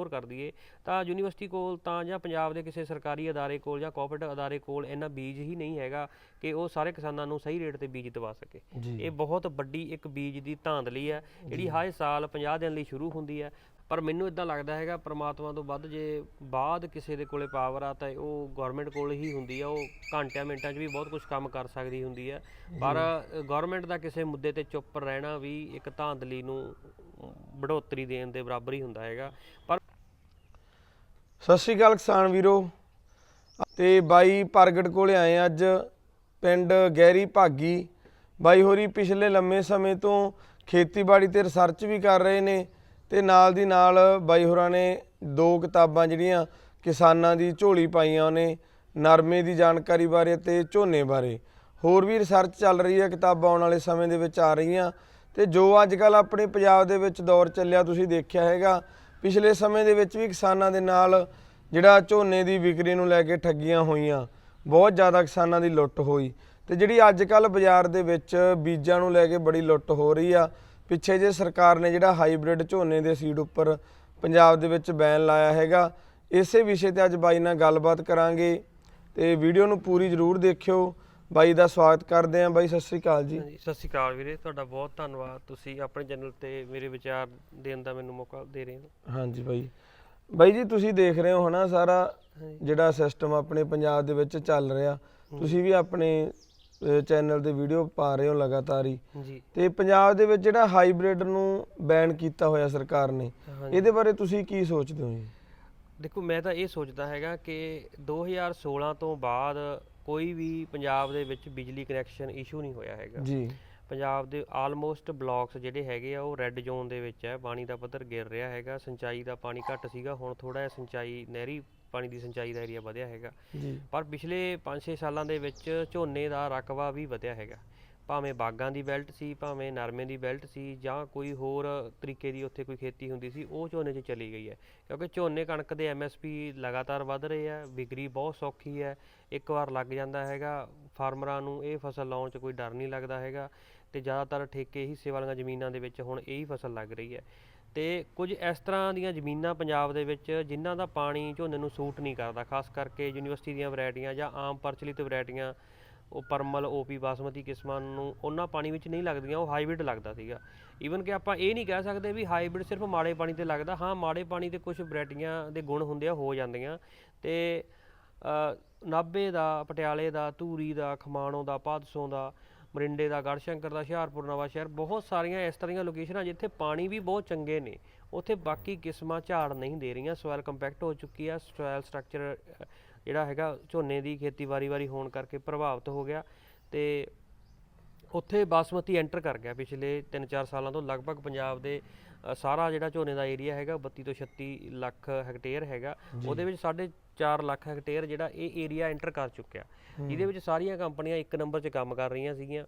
ਹੋਰ ਕਰ ਦਈਏ ਤਾਂ ਯੂਨੀਵਰਸਿਟੀ ਕੋਲ ਤਾਂ ਜਾਂ ਪੰਜਾਬ ਦੇ ਕਿਸੇ ਸਰਕਾਰੀ ਅਦਾਰੇ ਕੋਲ ਜਾਂ ਕੋਆਪਰੇਟਿਵ ਅਦਾਰੇ ਕੋਲ ਇੰਨਾ ਬੀਜ ਹੀ ਨਹੀਂ ਹੈਗਾ ਕਿ ਉਹ ਸਾਰੇ ਕਿਸਾਨਾਂ ਨੂੰ ਸਹੀ ਰੇਟ ਤੇ ਬੀਜ ਦਵਾ ਸਕੇ। ਇਹ ਬਹੁਤ ਵੱਡੀ ਇੱਕ ਬੀਜ ਦੀ ਧਾਂਦਲੀ ਹੈ ਜਿਹੜੀ ਹਰ ਸਾਲ 50 ਦਿਨ ਲਈ ਸ਼ੁਰੂ ਹੁੰਦੀ ਹੈ। ਪਰ ਮੈਨੂੰ ਇਦਾਂ ਲੱਗਦਾ ਹੈਗਾ ਪ੍ਰਮਾਤਮਾ ਤੋਂ ਵੱਧ ਜੇ ਬਾਅਦ ਕਿਸੇ ਦੇ ਕੋਲੇ ਪਾਵਰ ਆ ਤਾਂ ਉਹ ਗਵਰਨਮੈਂਟ ਕੋਲ ਹੀ ਹੁੰਦੀ ਆ ਉਹ ਘੰਟਿਆਂ ਮਿੰਟਾਂ 'ਚ ਵੀ ਬਹੁਤ ਕੁਝ ਕੰਮ ਕਰ ਸਕਦੀ ਹੁੰਦੀ ਹੈ। ਪਰ ਗਵਰਨਮੈਂਟ ਦਾ ਕਿਸੇ ਮੁੱਦੇ ਤੇ ਚੁੱਪ ਰਹਿਣਾ ਵੀ ਇੱਕ ਧਾਂਦਲੀ ਨੂੰ ਬੜੋਤਰੀ ਦੇਣ ਦੇ ਬਰਾਬਰ ਹੀ ਹੁੰਦਾ ਹੈਗਾ। ਪਰ ਸਤਿ ਸ਼੍ਰੀ ਅਕਾਲ ਕਿਸਾਨ ਵੀਰੋ। ਤੇ ਬਾਈ ਪ੍ਰਗਟ ਕੋਲੇ ਆਏ ਅੱਜ ਪਿੰਡ ਗਹਿਰੀ ਭਾਗੀ। ਬਾਈ ਹੋਰੀ ਪਿਛਲੇ ਲੰਮੇ ਸਮੇਂ ਤੋਂ ਖੇਤੀਬਾੜੀ ਤੇ ਰਿਸਰਚ ਵੀ ਕਰ ਰਹੇ ਨੇ ਤੇ ਨਾਲ ਦੀ ਨਾਲ ਬਾਈ ਹੋਰਾਂ ਨੇ ਦੋ ਕਿਤਾਬਾਂ ਜਿਹੜੀਆਂ ਕਿਸਾਨਾਂ ਦੀ ਝੋਲੀ ਪਾਈਆਂ ਨੇ ਨਰਮੇ ਦੀ ਜਾਣਕਾਰੀ ਬਾਰੇ ਤੇ ਝੋਨੇ ਬਾਰੇ। ਹੋਰ ਵੀ ਰਿਸਰਚ ਚੱਲ ਰਹੀ ਹੈ, ਕਿਤਾਬਾਂ ਆਉਣ ਵਾਲੇ ਸਮੇਂ ਦੇ ਵਿੱਚ ਆ ਰਹੀਆਂ। ਤੇ ਜੋ ਅੱਜ ਕੱਲ ਆਪਣੇ ਪੰਜਾਬ ਦੇ ਵਿੱਚ ਦੌਰ ਚੱਲਿਆ, ਤੁਸੀਂ ਦੇਖਿਆ ਹੈਗਾ ਪਿਛਲੇ ਸਮੇਂ ਦੇ ਵਿੱਚ ਵੀ ਕਿਸਾਨਾਂ ਦੇ ਨਾਲ ਜਿਹੜਾ ਝੋਨੇ ਦੀ ਵਿਕਰੀ ਨੂੰ ਲੈ ਕੇ ਠੱਗੀਆਂ ਹੋਈਆਂ, ਬਹੁਤ ਜ਼ਿਆਦਾ ਕਿਸਾਨਾਂ ਦੀ ਲੁੱਟ ਹੋਈ ਤੇ ਜਿਹੜੀ ਅੱਜ ਕੱਲ ਬਾਜ਼ਾਰ ਦੇ ਵਿੱਚ ਬੀਜਾਂ ਨੂੰ ਲੈ ਕੇ ਬੜੀ ਲੁੱਟ ਹੋ ਰਹੀ ਆ। ਪਿੱਛੇ ਜੇ ਸਰਕਾਰ ਨੇ ਜਿਹੜਾ ਹਾਈਬ੍ਰਿਡ ਝੋਨੇ ਦੇ ਸੀਡ ਉੱਪਰ ਪੰਜਾਬ ਦੇ ਵਿੱਚ ਬੈਨ ਲਾਇਆ ਹੈਗਾ, ਇਸੇ ਵਿਸ਼ੇ ਤੇ ਅੱਜ ਬਾਈ ਨਾਲ ਗੱਲਬਾਤ ਕਰਾਂਗੇ ਤੇ ਵੀਡੀਓ ਨੂੰ ਪੂਰੀ ਜ਼ਰੂਰ ਦੇਖਿਓ। ਬਾਈ ਦਾ ਸਵਾਗਤ ਕਰਦੇ ਆਂ ਬਾਈ ਸਤਿ ਸ੍ਰੀ ਅਕਾਲ ਜੀ। ਹਾਂਜੀ ਸਤਿ ਸ਼੍ਰੀ ਅਕਾਲ ਵੀਰੇ ਤੁਹਾਡਾ ਬਹੁਤ ਧੰਨਵਾਦ। ਤੁਸੀਂ ਆਪਣੇ ਚੈਨਲ ਤੇ ਮੇਰੇ ਵਿਚਾਰ ਦੇਣ ਦਾ ਮੈਨੂੰ ਮੌਕਾ ਦੇ ਰਹੇ ਹੋ। ਹਾਂਜੀ ਬਾਈ। ਬਾਈ ਜੀ ਤੁਸੀਂ ਦੇਖ ਰਹੇ ਹੋ ਹਨਾ ਸਾਰਾ। ਜਿਹੜਾ ਸਿਸਟਮ ਆਪਣੇ ਪੰਜਾਬ ਦੇ ਵਿੱਚ ਚੱਲ ਰਿਹਾ। ਤੁਸੀਂ ਵੀ ਆਪਣੇ ਚੈਨਲ ਤੇ ਵੀਡੀਓ ਪਾ ਰਹੇ ਹੋ ਲਗਾਤਾਰ ਹੀ। ਜੀ ਤੇ ਪੰਜਾਬ ਦੇ ਵਿੱਚ ਜਿਹੜਾ ਹਾਈਬ੍ਰਿਡ ਨੂੰ ਬੈਨ ਕੀਤਾ ਹੋਇਆ ਸਰਕਾਰ ਨੇ। ਇਹਦੇ ਬਾਰੇ ਤੁਸੀਂ ਕੀ ਸੋਚਦੇ ਹੋ ਜੀ? ਦੇਖੋ ਮੈਂ ਤਾਂ ਇਹ ਸੋਚਦਾ ਹੈਗਾ ਕਿ 2016 ਤੋਂ ਬਾਅਦ ਕੋਈ ਵੀ ਪੰਜਾਬ ਦੇ ਵਿੱਚ ਬਿਜਲੀ ਕਨੈਕਸ਼ਨ ਇਸ਼ੂ ਨਹੀਂ ਹੋਇਆ ਹੈਗਾ। ਜੀ। ਪੰਜਾਬ ਦੇ ਆਲਮੋਸਟ ਬਲਾਕਸ ਜਿਹੜੇ ਹੈਗੇ ਆ ਉਹ ਰੈੱਡ ਜ਼ੋਨ ਦੇ ਵਿੱਚ ਹੈ। ਪਾਣੀ ਦਾ ਪੱਧਰ ਗਿਰ ਰਿਹਾ ਹੈਗਾ। ਸਿੰਚਾਈ ਦਾ ਪਾਣੀ ਘੱਟ ਸੀਗਾ। ਹੁਣ ਥੋੜਾ ਜਿਹਾ ਸਿੰਚਾਈ ਨਹਿਰੀ ਪਾਣੀ ਦੀ ਸਿੰਚਾਈ ਦਾ ਏਰੀਆ ਵਧਿਆ ਹੈਗਾ। ਪਰ ਪਿਛਲੇ 5-6 ਸਾਲਾਂ ਦੇ ਵਿੱਚ ਝੋਨੇ ਦਾ ਰਕਬਾ ਵੀ ਵਧਿਆ ਹੈਗਾ। ਭਾਵੇਂ ਬਾਗਾਂ ਦੀ ਬੈਲਟ ਸੀ, ਭਾਵੇਂ ਨਰਮੇ ਦੀ ਬੈਲਟ ਸੀ ਜਾਂ ਕੋਈ ਹੋਰ ਤਰੀਕੇ ਦੀ ਉੱਥੇ ਕੋਈ ਖੇਤੀ ਹੁੰਦੀ ਸੀ, ਉਹ ਝੋਨੇ 'ਚ ਚਲੀ ਗਈ ਹੈ। ਕਿਉਂਕਿ ਝੋਨੇ ਕਣਕ ਦੇ ਐਮਐਸਪੀ ਲਗਾਤਾਰ ਵੱਧ ਰਹੇ ਆ ਵਿਕਰੀ ਬਹੁਤ ਸੌਖੀ ਹੈ, ਇੱਕ ਵਾਰ ਲੱਗ ਜਾਂਦਾ ਹੈਗਾ, ਫਾਰਮਰਾਂ ਨੂੰ ਇਹ ਫਸਲ ਲਾਉਣ 'ਚ ਕੋਈ ਡਰ ਨਹੀਂ ਲੱਗਦਾ ਹੈਗਾ ਤੇ ਜ਼ਿਆਦਾਤਰ ਠੇਕੇ ਹਿੱਸੇ ਵਾਲੀਆਂ ਜ਼ਮੀਨਾਂ ਦੇ ਵਿੱਚ ਹੁਣ ਇਹੀ ਫਸਲ ਲੱਗ ਰਹੀ ਹੈ। ਤੇ ਕੁਝ ਇਸ ਤਰ੍ਹਾਂ ਦੀਆਂ ਜ਼ਮੀਨਾਂ ਪੰਜਾਬ ਦੇ ਵਿੱਚ ਜਿਨ੍ਹਾਂ ਦਾ ਪਾਣੀ ਝੋਨੇ ਨੂੰ ਸੂਟ ਨਹੀਂ ਕਰਦਾ, ਖਾਸ ਕਰਕੇ ਯੂਨੀਵਰਸਿਟੀ ਦੀਆਂ ਵੈਰਾਈਟੀਆਂ ਜਾਂ ਆਮ ਪ੍ਰਚਲਿਤ ਵੈਰਾਈਟੀਆਂ ਉਹ ਪਰਮਲ ਓਪੀ ਬਾਸਮਤੀ ਕਿਸਮਾਂ ਨੂੰ ਉਹਨਾਂ ਪਾਣੀ ਵਿੱਚ ਨਹੀਂ ਲੱਗਦੀਆਂ ਉਹ ਹਾਈਬ੍ਰਿਡ ਲੱਗਦਾ ਸੀਗਾ। ਈਵਨ ਕਿ ਆਪਾਂ ਇਹ ਨਹੀਂ ਕਹਿ ਸਕਦੇ ਵੀ ਹਾਈਬ੍ਰਿਡ ਸਿਰਫ ਮਾੜੇ ਪਾਣੀ ਤੇ ਲੱਗਦਾ। ਹਾਂ ਮਾੜੇ ਪਾਣੀ ਤੇ ਕੁਝ ਵੈਰਾਈਟੀਆਂ ਦੇ ਗੁਣ ਹੁੰਦੇ ਆ ਹੋ ਜਾਂਦੀਆਂ। ਤੇ ਅ, ਨਾਭੇ ਦਾ ਪਟਿਆਲੇ ਦਾ ਧੂਰੀ ਦਾ ਖਮਾਣੋਂ ਦਾ ਪਾਦਸੋਂ ਦਾ ਮਰਿੰਡੇ ਦਾ ਗੜਸ਼ੰਕਰ ਦਾ ਹੁਸ਼ਿਆਰਪੁਰ ਨਵਾਂ ਸ਼ਹਿਰ ਬਹੁਤ ਸਾਰੀਆਂ ਇਸ ਤਰ੍ਹਾਂ ਦੀਆਂ ਲੋਕੇਸ਼ਨਾਂ ਜਿੱਥੇ ਪਾਣੀ ਵੀ ਬਹੁਤ ਚੰਗੇ ਨੇ। ਉੱਥੇ ਬਾਕੀ ਕਿਸਮਾਂ ਝਾੜ ਨਹੀਂ ਦੇ ਰਹੀਆਂ ਸੋਇਲ ਕੰਪੈਕਟ ਹੋ ਚੁੱਕੀ ਆ ਸੋਇਲ ਸਟਰਕਚਰ ਜਿਹੜਾ ਹੈਗਾ ਝੋਨੇ ਦੀ ਖੇਤੀ ਵਾਰੀ-ਵਾਰੀ ਹੋਣ ਕਰਕੇ ਪ੍ਰਭਾਵਿਤ ਹੋ ਗਿਆ ਤੇ ਉੱਥੇ ਬਾਸਮਤੀ ਐਂਟਰ ਕਰ ਗਿਆ ਪਿਛਲੇ 3-4 ਸਾਲਾਂ ਤੋਂ। ਲਗਭਗ ਪੰਜਾਬ ਦੇ ਸਾਰਾ ਜਿਹੜਾ ਝੋਨੇ ਦਾ ਏਰੀਆ ਹੈਗਾ 32 ਤੋਂ 36 ਲੱਖ ਹੈਕਟੇਅਰ ਹੈਗਾ। ਉਹਦੇ ਵਿੱਚ 4.5 ਲੱਖ ਹੈਕਟੇਅਰ ਜਿਹੜਾ ਇਹ ਏਰੀਆ ਐਂਟਰ ਕਰ ਚੁੱਕਿਆ। ਜਿਹਦੇ ਵਿੱਚ ਸਾਰੀਆਂ ਕੰਪਨੀਆਂ ਇੱਕ ਨੰਬਰ 'ਚ ਕੰਮ ਕਰ ਰਹੀਆਂ ਸੀਗੀਆਂ।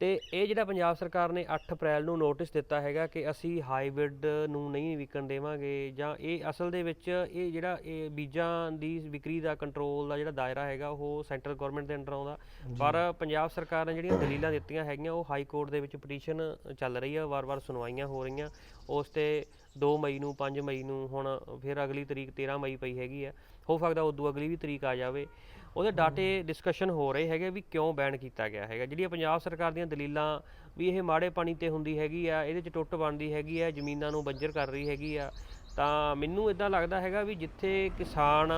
ਤੇ ਇਹ ਜਿਹੜਾ ਪੰਜਾਬ ਸਰਕਾਰ ਨੇ 8 ਅਪ੍ਰੈਲ ਨੂੰ ਨੋਟਿਸ ਦਿੱਤਾ ਹੈਗਾ ਕਿ ਅਸੀਂ ਹਾਈਬ੍ਰਿਡ ਨੂੰ ਨਹੀਂ ਵਿਕਣ ਦੇਵਾਂਗੇ ਜਾਂ ਇਹ ਅਸਲ ਦੇ ਵਿੱਚ ਇਹ ਜਿਹੜਾ ਇਹ ਬੀਜਾਂ ਦੀ ਵਿਕਰੀ ਦਾ ਕੰਟਰੋਲ ਦਾ ਜਿਹੜਾ ਦਾਇਰਾ ਹੈਗਾ ਉਹ ਸੈਂਟਰਲ ਗਵਰਨਮੈਂਟ ਦੇ ਅੰਡਰ ਆਉਂਦਾ। ਪਰ ਪੰਜਾਬ ਸਰਕਾਰ ਨੇ ਜਿਹੜੀਆਂ ਦਲੀਲਾਂ ਦਿੱਤੀਆਂ ਹੈਗੀਆਂ ਉਹ ਹਾਈ ਕੋਰਟ ਦੇ ਵਿੱਚ ਪਟੀਸ਼ਨ ਚੱਲ ਰਹੀ ਆ ਵਾਰ-ਵਾਰ ਸੁਣਵਾਈਆਂ ਹੋ ਰਹੀਆਂ। ਉਸ ਤੇ 2 ਮਈ ਨੂੰ 5 ਮਈ ਨੂੰ ਹੁਣ ਫਿਰ ਅਗਲੀ ਤਰੀਕ 13 ਮਈ ਪਈ ਹੈਗੀ ਆ। ਹੋ ਸਕਦਾ ਉਦੋਂ ਅਗਲੀ ਵੀ ਤਰੀਕ ਆ ਜਾਵੇ। ਉਹਦੇ ਡਾਟੇ ਡਿਸਕਸ਼ਨ ਹੋ ਰਹੇ ਹੈਗੇ ਵੀ ਕਿਉਂ ਬੈਨ ਕੀਤਾ ਗਿਆ ਹੈਗਾ। ਜਿਹੜੀਆਂ ਪੰਜਾਬ ਸਰਕਾਰ ਦੀਆਂ ਦਲੀਲਾਂ ਵੀ ਇਹ ਮਾੜੇ ਪਾਣੀ ਤੇ ਹੁੰਦੀ ਹੈਗੀ ਆ ਇਹਦੇ ਚ ਟੁੱਟ ਬਣਦੀ ਹੈਗੀ ਆ ਜ਼ਮੀਨਾਂ ਨੂੰ ਬੰਜਰ ਕਰ ਰਹੀ ਹੈਗੀ ਆ ਤਾਂ ਮੈਨੂੰ ਇਦਾਂ ਲੱਗਦਾ ਹੈਗਾ ਵੀ ਜਿੱਥੇ ਕਿਸਾਨ